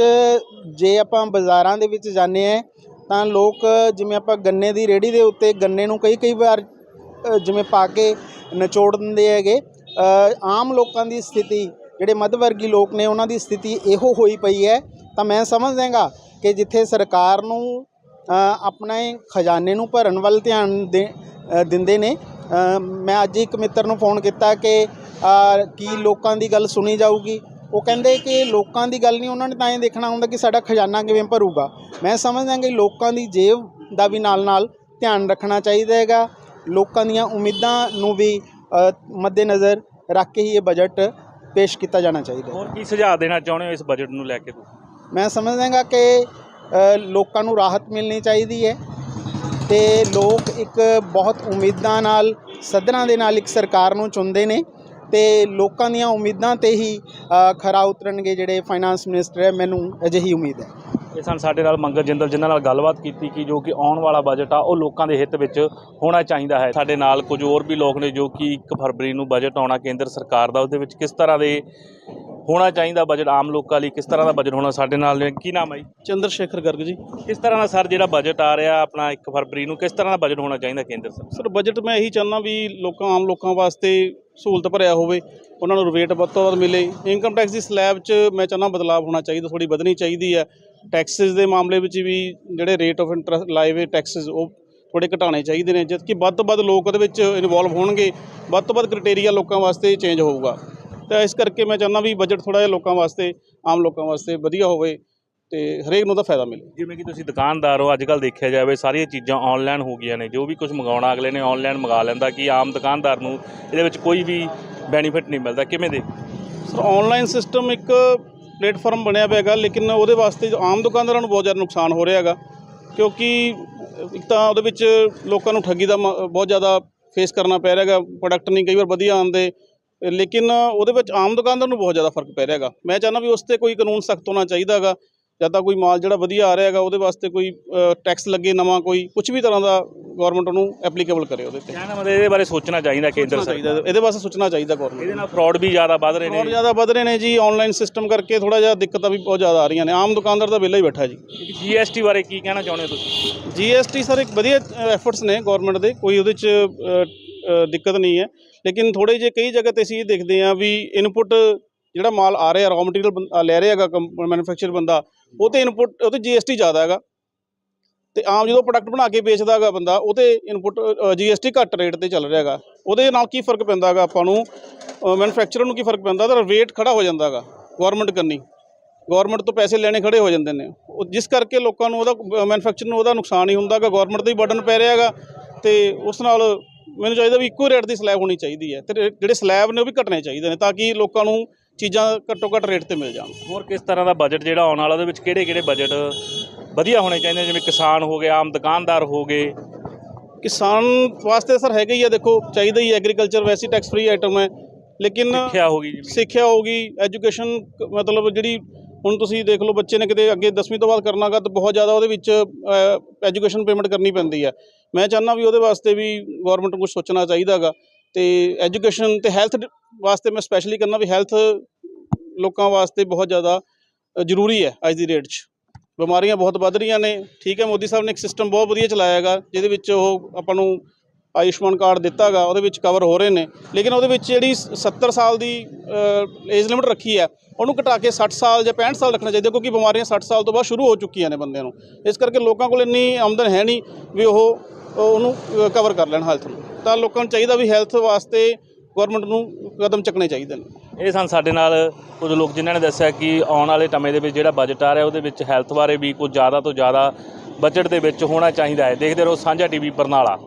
ਜੇ ਆਪਾਂ ਬਾਜ਼ਾਰਾਂ ਦੇ ਵਿੱਚ ਜਾਂਦੇ ਆ ਤਾਂ ਲੋਕ ਜਿਵੇਂ ਆਪਾਂ ਗੰਨੇ ਦੀ ਰੇੜੀ ਦੇ ਉੱਤੇ ਗੰਨੇ ਨੂੰ ਕਈ ਕਈ ਵਾਰ ਜਿਵੇਂ ਪਾ ਕੇ ਨਿਚੋੜ ਦਿੰਦੇ ਹੈਗੇ ਆਮ ਲੋਕਾਂ ਦੀ ਸਥਿਤੀ, ਜਿਹੜੇ ਮੱਧ ਵਰਗੀ ਲੋਕ ਨੇ, ਉਹਨਾਂ ਦੀ ਸਥਿਤੀ ਇਹੋ ਹੋਈ ਪਈ ਹੈ। ਤਾਂ ਮੈਂ ਸਮਝਦਾ ਗਾ ਕਿ ਜਿੱਥੇ ਸਰਕਾਰ ਨੂੰ ਆਪਣੇ ਖਜ਼ਾਨੇ ਨੂੰ ਭਰਨ ਵੱਲ ਧਿਆਨ ਦੇ ਦਿੰਦੇ ਨੇ। ਮੈਂ ਅੱਜ ਇੱਕ ਮਿੱਤਰ ਨੂੰ ਫੋਨ ਕੀਤਾ ਕਿ ਕੀ ਲੋਕਾਂ ਦੀ ਗੱਲ ਸੁਣੀ ਜਾਊਗੀ। ਉਹ ਕਹਿੰਦੇ ਕਿ ਲੋਕਾਂ ਦੀ ਗੱਲ ਨਹੀਂ ਉਹਨਾਂ ਨੇ ਤਾਂ ਇਹ ਦੇਖਣਾ ਹੁੰਦਾ ਕਿ ਸਾਡਾ ਖਜ਼ਾਨਾ ਕਿਵੇਂ ਭਰੂਗਾ। ਮੈਂ ਸਮਝਦਾ ਕਿ ਲੋਕਾਂ ਦੀ ਜੇਬ ਦਾ ਵੀ ਨਾਲ ਨਾਲ ਧਿਆਨ ਰੱਖਣਾ ਚਾਹੀਦਾ ਹੈਗਾ। ਲੋਕਾਂ ਦੀਆਂ ਉਮੀਦਾਂ ਨੂੰ ਵੀ ਮੱਦੇਨਜ਼ਰ ਰੱਖ ਕੇ ਹੀ ਇਹ ਬਜਟ ਪੇਸ਼ ਕੀਤਾ ਜਾਣਾ ਚਾਹੀਦਾ ਹੋਰ ਕੀ ਸੁਝਾਅ ਦੇਣਾ ਚਾਹੁੰਦੇ ਹੋ ਇਸ ਬਜਟ ਨੂੰ ਲੈ ਕੇ ਤੁਸੀਂ? ਮੈਂ ਸਮਝਦਾ ਗਾ ਕਿ ਲੋਕਾਂ ਨੂੰ ਰਾਹਤ ਮਿਲਣੀ ਚਾਹੀਦੀ ਹੈ। ਤੇ ਲੋਕ ਇੱਕ ਬਹੁਤ ਉਮੀਦਾਂ ਨਾਲ ਸੱਧਰਾਂ ਦੇ ਨਾਲ ਇੱਕ ਸਰਕਾਰ ਨੂੰ ਚੁਣਦੇ ਨੇ ਤੇ ਲੋਕਾਂ ਦੀਆਂ ਉਮੀਦਾਂ ਤੇ ਹੀ ਖਰਾ ਉਤਰਨਗੇ ਜਿਹੜੇ ਫਾਈਨਾਂਸ ਮਿਨਿਸਟਰ ਹੈ, ਮੈਨੂੰ ਅਜਿਹੀ ਉਮੀਦ ਹੈ। ਇਹ ਸਨ ਸਾਡੇ ਨਾਲ ਮੰਗਲ ਜਿੰਦਲ, ਜਿਨ੍ਹਾਂ ਨਾਲ ਗੱਲਬਾਤ ਕੀਤੀ ਕਿ ਜੋ ਕਿ ਆਉਣ ਵਾਲਾ ਬਜਟ ਆ, ਉਹ ਲੋਕਾਂ ਦੇ ਹਿੱਤ ਵਿੱਚ ਹੋਣਾ ਚਾਹੀਦਾ ਹੈ। ਸਾਡੇ ਨਾਲ ਕੁਝ ਹੋਰ ਵੀ ਲੋਕ ਨੇ ਜੋ ਕਿ 1 ਫਰਵਰੀ ਨੂੰ ਬਜਟ ਆਉਣਾ ਕੇਂਦਰ ਸਰਕਾਰ ਦਾ, ਉਹਦੇ ਵਿੱਚ ਕਿਸ ਤਰ੍ਹਾਂ ਦੇ ਹੋਣਾ ਚਾਹੀਦਾ ਬਜਟ ਆਮ ਲੋਕਾਂ ਲਈ? ਕਿਸ ਤਰ੍ਹਾਂ ਦਾ ਬਜਟ ਹੋਣਾ ਸਾਡੇ ਨਾਲ ਨੇ? ਕੀ ਨਾਮ ਹੈ ਜੀ? ਚੰਦਰ ਸ਼ੇਖਰ ਗਰਗ ਜੀ। ਕਿਸ ਤਰ੍ਹਾਂ ਦਾ ਸਰ ਜਿਹੜਾ ਬਜਟ ਆ ਰਿਹਾ ਆਪਣਾ 1 ਫਰਵਰੀ ਨੂੰ ਕਿਸ ਤਰ੍ਹਾਂ ਦਾ ਬਜਟ ਹੋਣਾ ਚਾਹੀਦਾ ਕੇਂਦਰ ਸਰਕਾਰ? ਸਰ ਬਜਟ ਮੈਂ ਇਹੀ ਚਾਹੁੰਦਾ ਵੀ ਲੋਕਾਂ ਆਮ ਲੋਕਾਂ ਵਾਸਤੇ ਸਹੂਲਤ ਭਰਿਆ ਹੋਵੇ ਉਹਨਾਂ ਨੂੰ ਰਿਬੇਟ ਵੱਧ ਤੋਂ ਵੱਧ ਮਿਲੇ। ਇਨਕਮ ਟੈਕਸ ਦੀ ਸਲੈਬ 'ਚ ਮੈਂ ਚਾਹੁੰਦਾ ਬਦਲਾਅ ਹੋਣਾ ਚਾਹੀਦਾ ਥੋੜੀ ਵਧਣੀ ਚਾਹੀਦੀ ਹੈ। ਟੈਕਸਸ ਦੇ ਮਾਮਲੇ ਵਿੱਚ ਵੀ ਜਿਹੜੇ ਰੇਟ ਆਫ ਇੰਟਰਸਟ ਲਾਏ ਹੋਏ ਟੈਕਸਸ ਉਹ ਥੋੜੇ ਘਟਾਉਣੇ ਚਾਹੀਦੇ ਨੇ ਜਦ ਕਿ ਵੱਧ ਤੋਂ ਵੱਧ ਲੋਕ ਉਹਦੇ ਵਿੱਚ ਇਨਵੋਲਵ ਹੋਣਗੇ। ਵੱਧ ਤੋਂ ਵੱਧ ਕ੍ਰਾਈਟੇਰੀਆ ਲੋਕਾਂ ਵਾਸਤੇ ਚੇਂਜ ਹੋਊਗਾ। ਤਾਂ ਇਸ ਕਰਕੇ ਮੈਂ ਚਾਹੁੰਦਾ ਵੀ ਬਜਟ ਥੋੜਾ ਜਿਹਾ ਲੋਕਾਂ ਵਾਸਤੇ ਆਮ ਲੋਕਾਂ ਵਾਸਤੇ ਵਧੀਆ ਹੋਵੇ ਤੇ ਹਰੇਕ ਨੂੰ ਉਹਦਾ ਫਾਇਦਾ ਮਿਲੇ। ਜਿਵੇਂ ਕਿ ਤੁਸੀਂ ਦੁਕਾਨਦਾਰ ਹੋ ਅੱਜ ਕੱਲ ਦੇਖਿਆ ਜਾਵੇ ਸਾਰੀਆਂ ਚੀਜ਼ਾਂ ਆਨਲਾਈਨ ਹੋ ਗਈਆਂ ਨੇ। ਜੋ ਵੀ ਕੁਝ ਮੰਗਾਉਣਾ ਅਗਲੇ ਨੇ ਆਨਲਾਈਨ ਮੰਗਾ ਲੈਂਦਾ ਕਿ ਆਮ ਦੁਕਾਨਦਾਰ ਨੂੰ ਇਹਦੇ ਵਿੱਚ ਕੋਈ ਵੀ ਬੈਨੀਫਿਟ ਨਹੀਂ ਮਿਲਦਾ। ਕਿਵੇਂ ਦੇ? ਸਰ ਆਨਲਾਈਨ ਸਿਸਟਮ ਇੱਕ ਪਲੇਟਫਾਰਮ ਬਣਿਆ ਪਿਆ ਹੈਗਾ ਲੇਕਿਨ ਉਹਦੇ ਵਾਸਤੇ ਆਮ ਦੁਕਾਨਦਾਰਾਂ ਨੂੰ ਬਹੁਤ ਜ਼ਿਆਦਾ ਨੁਕਸਾਨ ਹੋ ਰਿਹਾ ਹੈਗਾ। ਕਿਉਂਕਿ ਇੱਕ ਤਾਂ ਉਹਦੇ ਵਿੱਚ ਲੋਕਾਂ ਨੂੰ ਠੱਗੀ ਦਾ ਬਹੁਤ ਜ਼ਿਆਦਾ ਫੇਸ ਕਰਨਾ ਪੈ ਰਿਹਾ ਹੈਗਾ ਪ੍ਰੋਡਕਟ ਨਹੀਂ ਕਈ ਵਾਰ ਵਧੀਆ ਆਉਂਦੇ ਲੇਕਿਨ ਉਹਦੇ ਵਿੱਚ ਆਮ ਦੁਕਾਨਦਾਰ ਨੂੰ ਬਹੁਤ ਜ਼ਿਆਦਾ ਫ਼ਰਕ ਪੈ ਰਿਹਾ ਹੈਗਾ। ਮੈਂ ਚਾਹੁੰਦਾ ਵੀ ਉਸ ਤੇ ਕੋਈ ਕਾਨੂੰਨ ਸਖਤ ਹੋਣਾ ਚਾਹੀਦਾ ਹੈਗਾ ਜਦ ਤੱਕ ਕੋਈ ਮਾਲ ਜਿਹੜਾ ਵਧੀਆ ਆ ਰਿਹਾ ਹੈਗਾ ਉਹਦੇ ਵਾਸਤੇ ਕੋਈ ਟੈਕਸ ਲੱਗੇ ਨਵਾਂ ਕੋਈ ਕੁਝ ਵੀ ਤਰ੍ਹਾਂ ਦਾ ਗਵਰਨਮੈਂਟ ਉਹਨੂੰ ਐਪਲੀਕੇਬਲ ਕਰੇ ਉਹਦੇ ਤੇ। ਕਹਿਣਾ ਮਤਲਬ ਇਹਦੇ ਬਾਰੇ ਸੋਚਣਾ ਚਾਹੀਦਾ ਕੇਂਦਰ ਸਰਕਾਰ ਚਾਹੀਦਾ ਇਹਦੇ ਵਾਸਤੇ ਸੋਚਣਾ ਚਾਹੀਦਾ ਗਵਰਨਮੈਂਟ ਇਹਦੇ ਨਾਲ ਫਰਾਡ ਵੀ ਜ਼ਿਆਦਾ ਵੱਧ ਰਹੇ ਨੇ। ਜ਼ਿਆਦਾ ਵਧ ਰਹੇ ਨੇ ਜੀ ਆਨਲਾਈਨ ਸਿਸਟਮ ਕਰਕੇ ਥੋੜਾ ਜਿਹਾ ਦਿੱਕਤਾਂ ਵੀ ਬਹੁਤ ਜ਼ਿਆਦਾ ਆ ਰਹੀਆਂ ਨੇ। ਆਮ ਦੁਕਾਨਦਾਰ ਤਾਂ ਵਿਹਲਾ ਹੀ ਬੈਠਾ ਜੀ। ਜੀਐਸਟੀ ਬਾਰੇ ਕੀ ਕਹਿਣਾ ਚਾਹੁੰਦੇ ਹੋ ਤੁਸੀਂ? ਜੀਐਸਟੀ ਸਰ ਇੱਕ ਵਧੀਆ ਐਫਰਟਸ ਨੇ ਗਵਰਨਮੈਂਟ ਦੇ ਕੋਈ ਉਹਦੇ 'ਚ ਦਿੱਕਤ ਨਹੀਂ ਹੈ। ਲੇਕਿਨ ਥੋੜੇ ਜਿਹੇ ਕਈ ਜਗ੍ਹਾ ਤੇ ਅਸੀਂ ਇਹ ਦੇਖਦੇ ਹਾਂ ਵੀ ਇਨਪੁਟ ਜਿਹੜਾ ਮਾਲ ਆ ਰਿਹਾ ਰॉ ਮਟੀਰੀਅਲ ਲੈ ਰਿਹਾ ਹੈਗਾ ਮੈਨੂਫੈਕਚਰ ਬੰਦਾ, ਉਹ ਤੇ ਇਨਪੁਟ ਉਹ ਤੇ ਜੀਐਸਟੀ ਜ਼ਿਆਦਾ ਹੈਗਾ। ਤੇ ਆਮ ਜਦੋਂ ਪ੍ਰੋਡਕਟ ਬਣਾ ਕੇ ਵੇਚਦਾ ਹੈਗਾ ਬੰਦਾ, ਉਹ ਤੇ ਇਨਪੁਟ ਜੀਐਸਟੀ ਘੱਟ ਰੇਟ ਤੇ ਚੱਲ ਰਿਹਾ ਹੈਗਾ। ਉਹਦੇ ਨਾਲ ਕੀ ਫ਼ਰਕ ਪੈਂਦਾ ਹੈਗਾ ਆਪਾਂ ਨੂੰ? ਮੈਨੂਫੈਕਚਰਰ ਨੂੰ ਕੀ ਫ਼ਰਕ ਪੈਂਦਾ? ਉਹਦਾ ਰੇਟ ਖੜਾ ਹੋ ਜਾਂਦਾ ਹੈਗਾ ਗਵਰਨਮੈਂਟ ਕੰਨੀ। ਗਵਰਨਮੈਂਟ ਤੋਂ ਪੈਸੇ ਲੈਣੇ ਖੜੇ ਹੋ ਜਾਂਦੇ ਨੇ। ਉਹ ਜਿਸ ਕਰਕੇ ਲੋਕਾਂ ਨੂੰ ਉਹਦਾ ਮੈਨੂਫੈਕਚਰ ਨੂੰ ਉਹਦਾ ਨੁਕਸਾਨ ਹੀ ਹੁੰਦਾ ਹੈਗਾ ਗਵਰਨਮੈਂਟ ਦਾ ਹੀ ਬਰਡਨ ਪੈ ਰਿਹਾ ਹੈਗਾ। ਤੇ ਉਸ ਨਾਲ ਮੈਨੂੰ ਚਾਹੀਦਾ ਵੀ ਇੱਕੋ ਰੇਟ ਦੀ ਸਲੈਬ ਹੋਣੀ ਚਾਹੀਦੀ ਹੈ ਤੇ ਜਿਹੜੇ ਸਲੈਬ ਨੇ ਉਹ ਵੀ ਘਟਣੇ ਚਾਹੀਦੇ ਨੇ ਤਾਂ ਕਿ ਲੋਕਾਂ ਨੂੰ ਚੀਜ਼ਾਂ ਘੱਟੋ ਘੱਟ ਰੇਟ ਤੇ ਮਿਲ ਜਾਣ। ਹੋਰ ਕਿਸ ਤਰ੍ਹਾਂ ਦਾ ਬਜਟ ਜਿਹੜਾ ਆਉਣ ਵਾਲਾ ਉਹਦੇ ਵਿੱਚ ਕਿਹੜੇ ਕਿਹੜੇ ਬਜਟ ਵਧੀਆ ਹੋਣੇ ਚਾਹੀਦੇ ਜਿਵੇਂ ਕਿਸਾਨ ਹੋ ਗਏ ਆਮ ਦੁਕਾਨਦਾਰ ਹੋ ਗਏ। ਕਿਸਾਨ ਵਾਸਤੇ ਸਰ ਹੈਗਾ ਹੀ ਆ ਦੇਖੋ ਚਾਹੀਦਾ ਹੀ ਐਗਰੀਕਲਚਰ ਵੈਸੀ ਟੈਕਸ ਫ੍ਰੀ ਆਈਟਮ ਹੈ ਲੇਕਿਨ ਸਿੱਖਿਆ ਹੋ ਗਈ ਜਿਵੇਂ। ਸਿੱਖਿਆ ਹੋਗੀ ਐਜੂਕੇਸ਼ਨ ਮਤਲਬ ਜਿਹੜੀ ਹੁਣ ਤੁਸੀਂ ਦੇਖ ਲਓ ਬੱਚੇ ਨੇ ਕਿਤੇ ਅੱਗੇ 10ਵੀਂ ਤੋਂ ਬਾਅਦ ਕਰਨਾਗਾ ਤਾਂ ਬਹੁਤ ਜ਼ਿਆਦਾ ਉਹਦੇ ਵਿੱਚ ਐਜੂਕੇਸ਼ਨ ਪੇਮੈਂਟ ਕਰਨੀ ਪੈਂਦੀ ਹੈ। ਮੈਂ ਚਾਹੁੰਦਾ ਵੀ ਉਹਦੇ ਵਾਸਤੇ ਵੀ ਗਵਰਨਮੈਂਟ ਨੂੰ ਕੁਝ ਸੋਚਣਾ ਚਾਹੀਦਾਗਾ ਤੇ ਐਜੂਕੇਸ਼ਨ ਤੇ ਹੈਲਥ ਵਾਸਤੇ ਮੈਂ ਸਪੈਸ਼ਲੀ ਕਰਨਾ ਵੀ ਹੈਲਥ ਲੋਕਾਂ ਵਾਸਤੇ ਬਹੁਤ ਜ਼ਿਆਦਾ ਜ਼ਰੂਰੀ ਹੈ ਅੱਜ ਦੀ ਡੇਟ 'ਚ। ਬਿਮਾਰੀਆਂ ਬਹੁਤ ਵੱਧ ਰਹੀਆਂ ਨੇ, ਠੀਕ ਹੈ, ਮੋਦੀ ਸਾਹਿਬ ਨੇ ਇੱਕ ਸਿਸਟਮ ਬਹੁਤ ਵਧੀਆ ਚਲਾਇਆ ਹੈਗਾ, ਜਿਹਦੇ ਵਿੱਚ ਉਹ ਆਪਾਂ ਨੂੰ ਆਯੁਸ਼ਮਾਨ ਕਾਰਡ ਦਿੱਤਾਗਾ ਉਹਦੇ ਵਿੱਚ ਕਵਰ ਹੋ ਰਹੇ ਨੇ। ਲੇਕਿਨ ਉਹਦੇ ਵਿੱਚ ਜਿਹੜੀ 70 ਸਾਲ ਦੀ ਏਜ ਲਿਮਟ ਰੱਖੀ ਹੈ, ਉਹਨੂੰ ਘਟਾ ਕੇ 60 ਸਾਲ ਜਾਂ 65 ਸਾਲ ਰੱਖਣਾ ਚਾਹੀਦਾ, ਕਿਉਂਕਿ ਬਿਮਾਰੀਆਂ 60 ਸਾਲ ਤੋਂ ਬਾਅਦ ਸ਼ੁਰੂ ਹੋ ਚੁੱਕੀਆਂ ਨੇ ਬੰਦਿਆਂ ਨੂੰ। ਇਸ ਕਰਕੇ ਲੋਕਾਂ ਕੋਲ ਇੰਨੀ ਆਮਦਨ ਹੈ ਨਹੀਂ ਵੀ ਉਹ ਉਹਨੂੰ ਕਵਰ ਕਰ ਲੈਣ ਹੈਲਥ ਨੂੰ। ਤਾਂ ਲੋਕਾਂ ਨੂੰ ਚਾਹੀਦਾ ਵੀ ਹੈਲਥ ਵਾਸਤੇ ਗਵਰਨਮੈਂਟ ਨੂੰ ਕਦਮ ਚੱਕਣੇ ਚਾਹੀਦੇ ਨੇ। ਇਹ ਸਨ ਸਾਡੇ ਨਾਲ ਕੁਝ ਲੋਕ ਜਿਨ੍ਹਾਂ ਨੇ ਦੱਸਿਆ ਕਿ ਆਉਣ ਵਾਲੇ ਸਮੇਂ ਦੇ ਵਿੱਚ ਜਿਹੜਾ ਬਜਟ ਆ ਰਿਹਾ, ਉਹਦੇ ਵਿੱਚ ਹੈਲਥ ਬਾਰੇ ਵੀ ਕੁਝ ਜ਼ਿਆਦਾ ਤੋਂ ਜ਼ਿਆਦਾ ਬਜਟ ਦੇ ਵਿੱਚ ਹੋਣਾ ਚਾਹੀਦਾ ਹੈ। ਦੇਖਦੇ ਰਹੋ ਸਾਂਝਾ ਟੀਵੀ ਬਰਨਾਲਾ।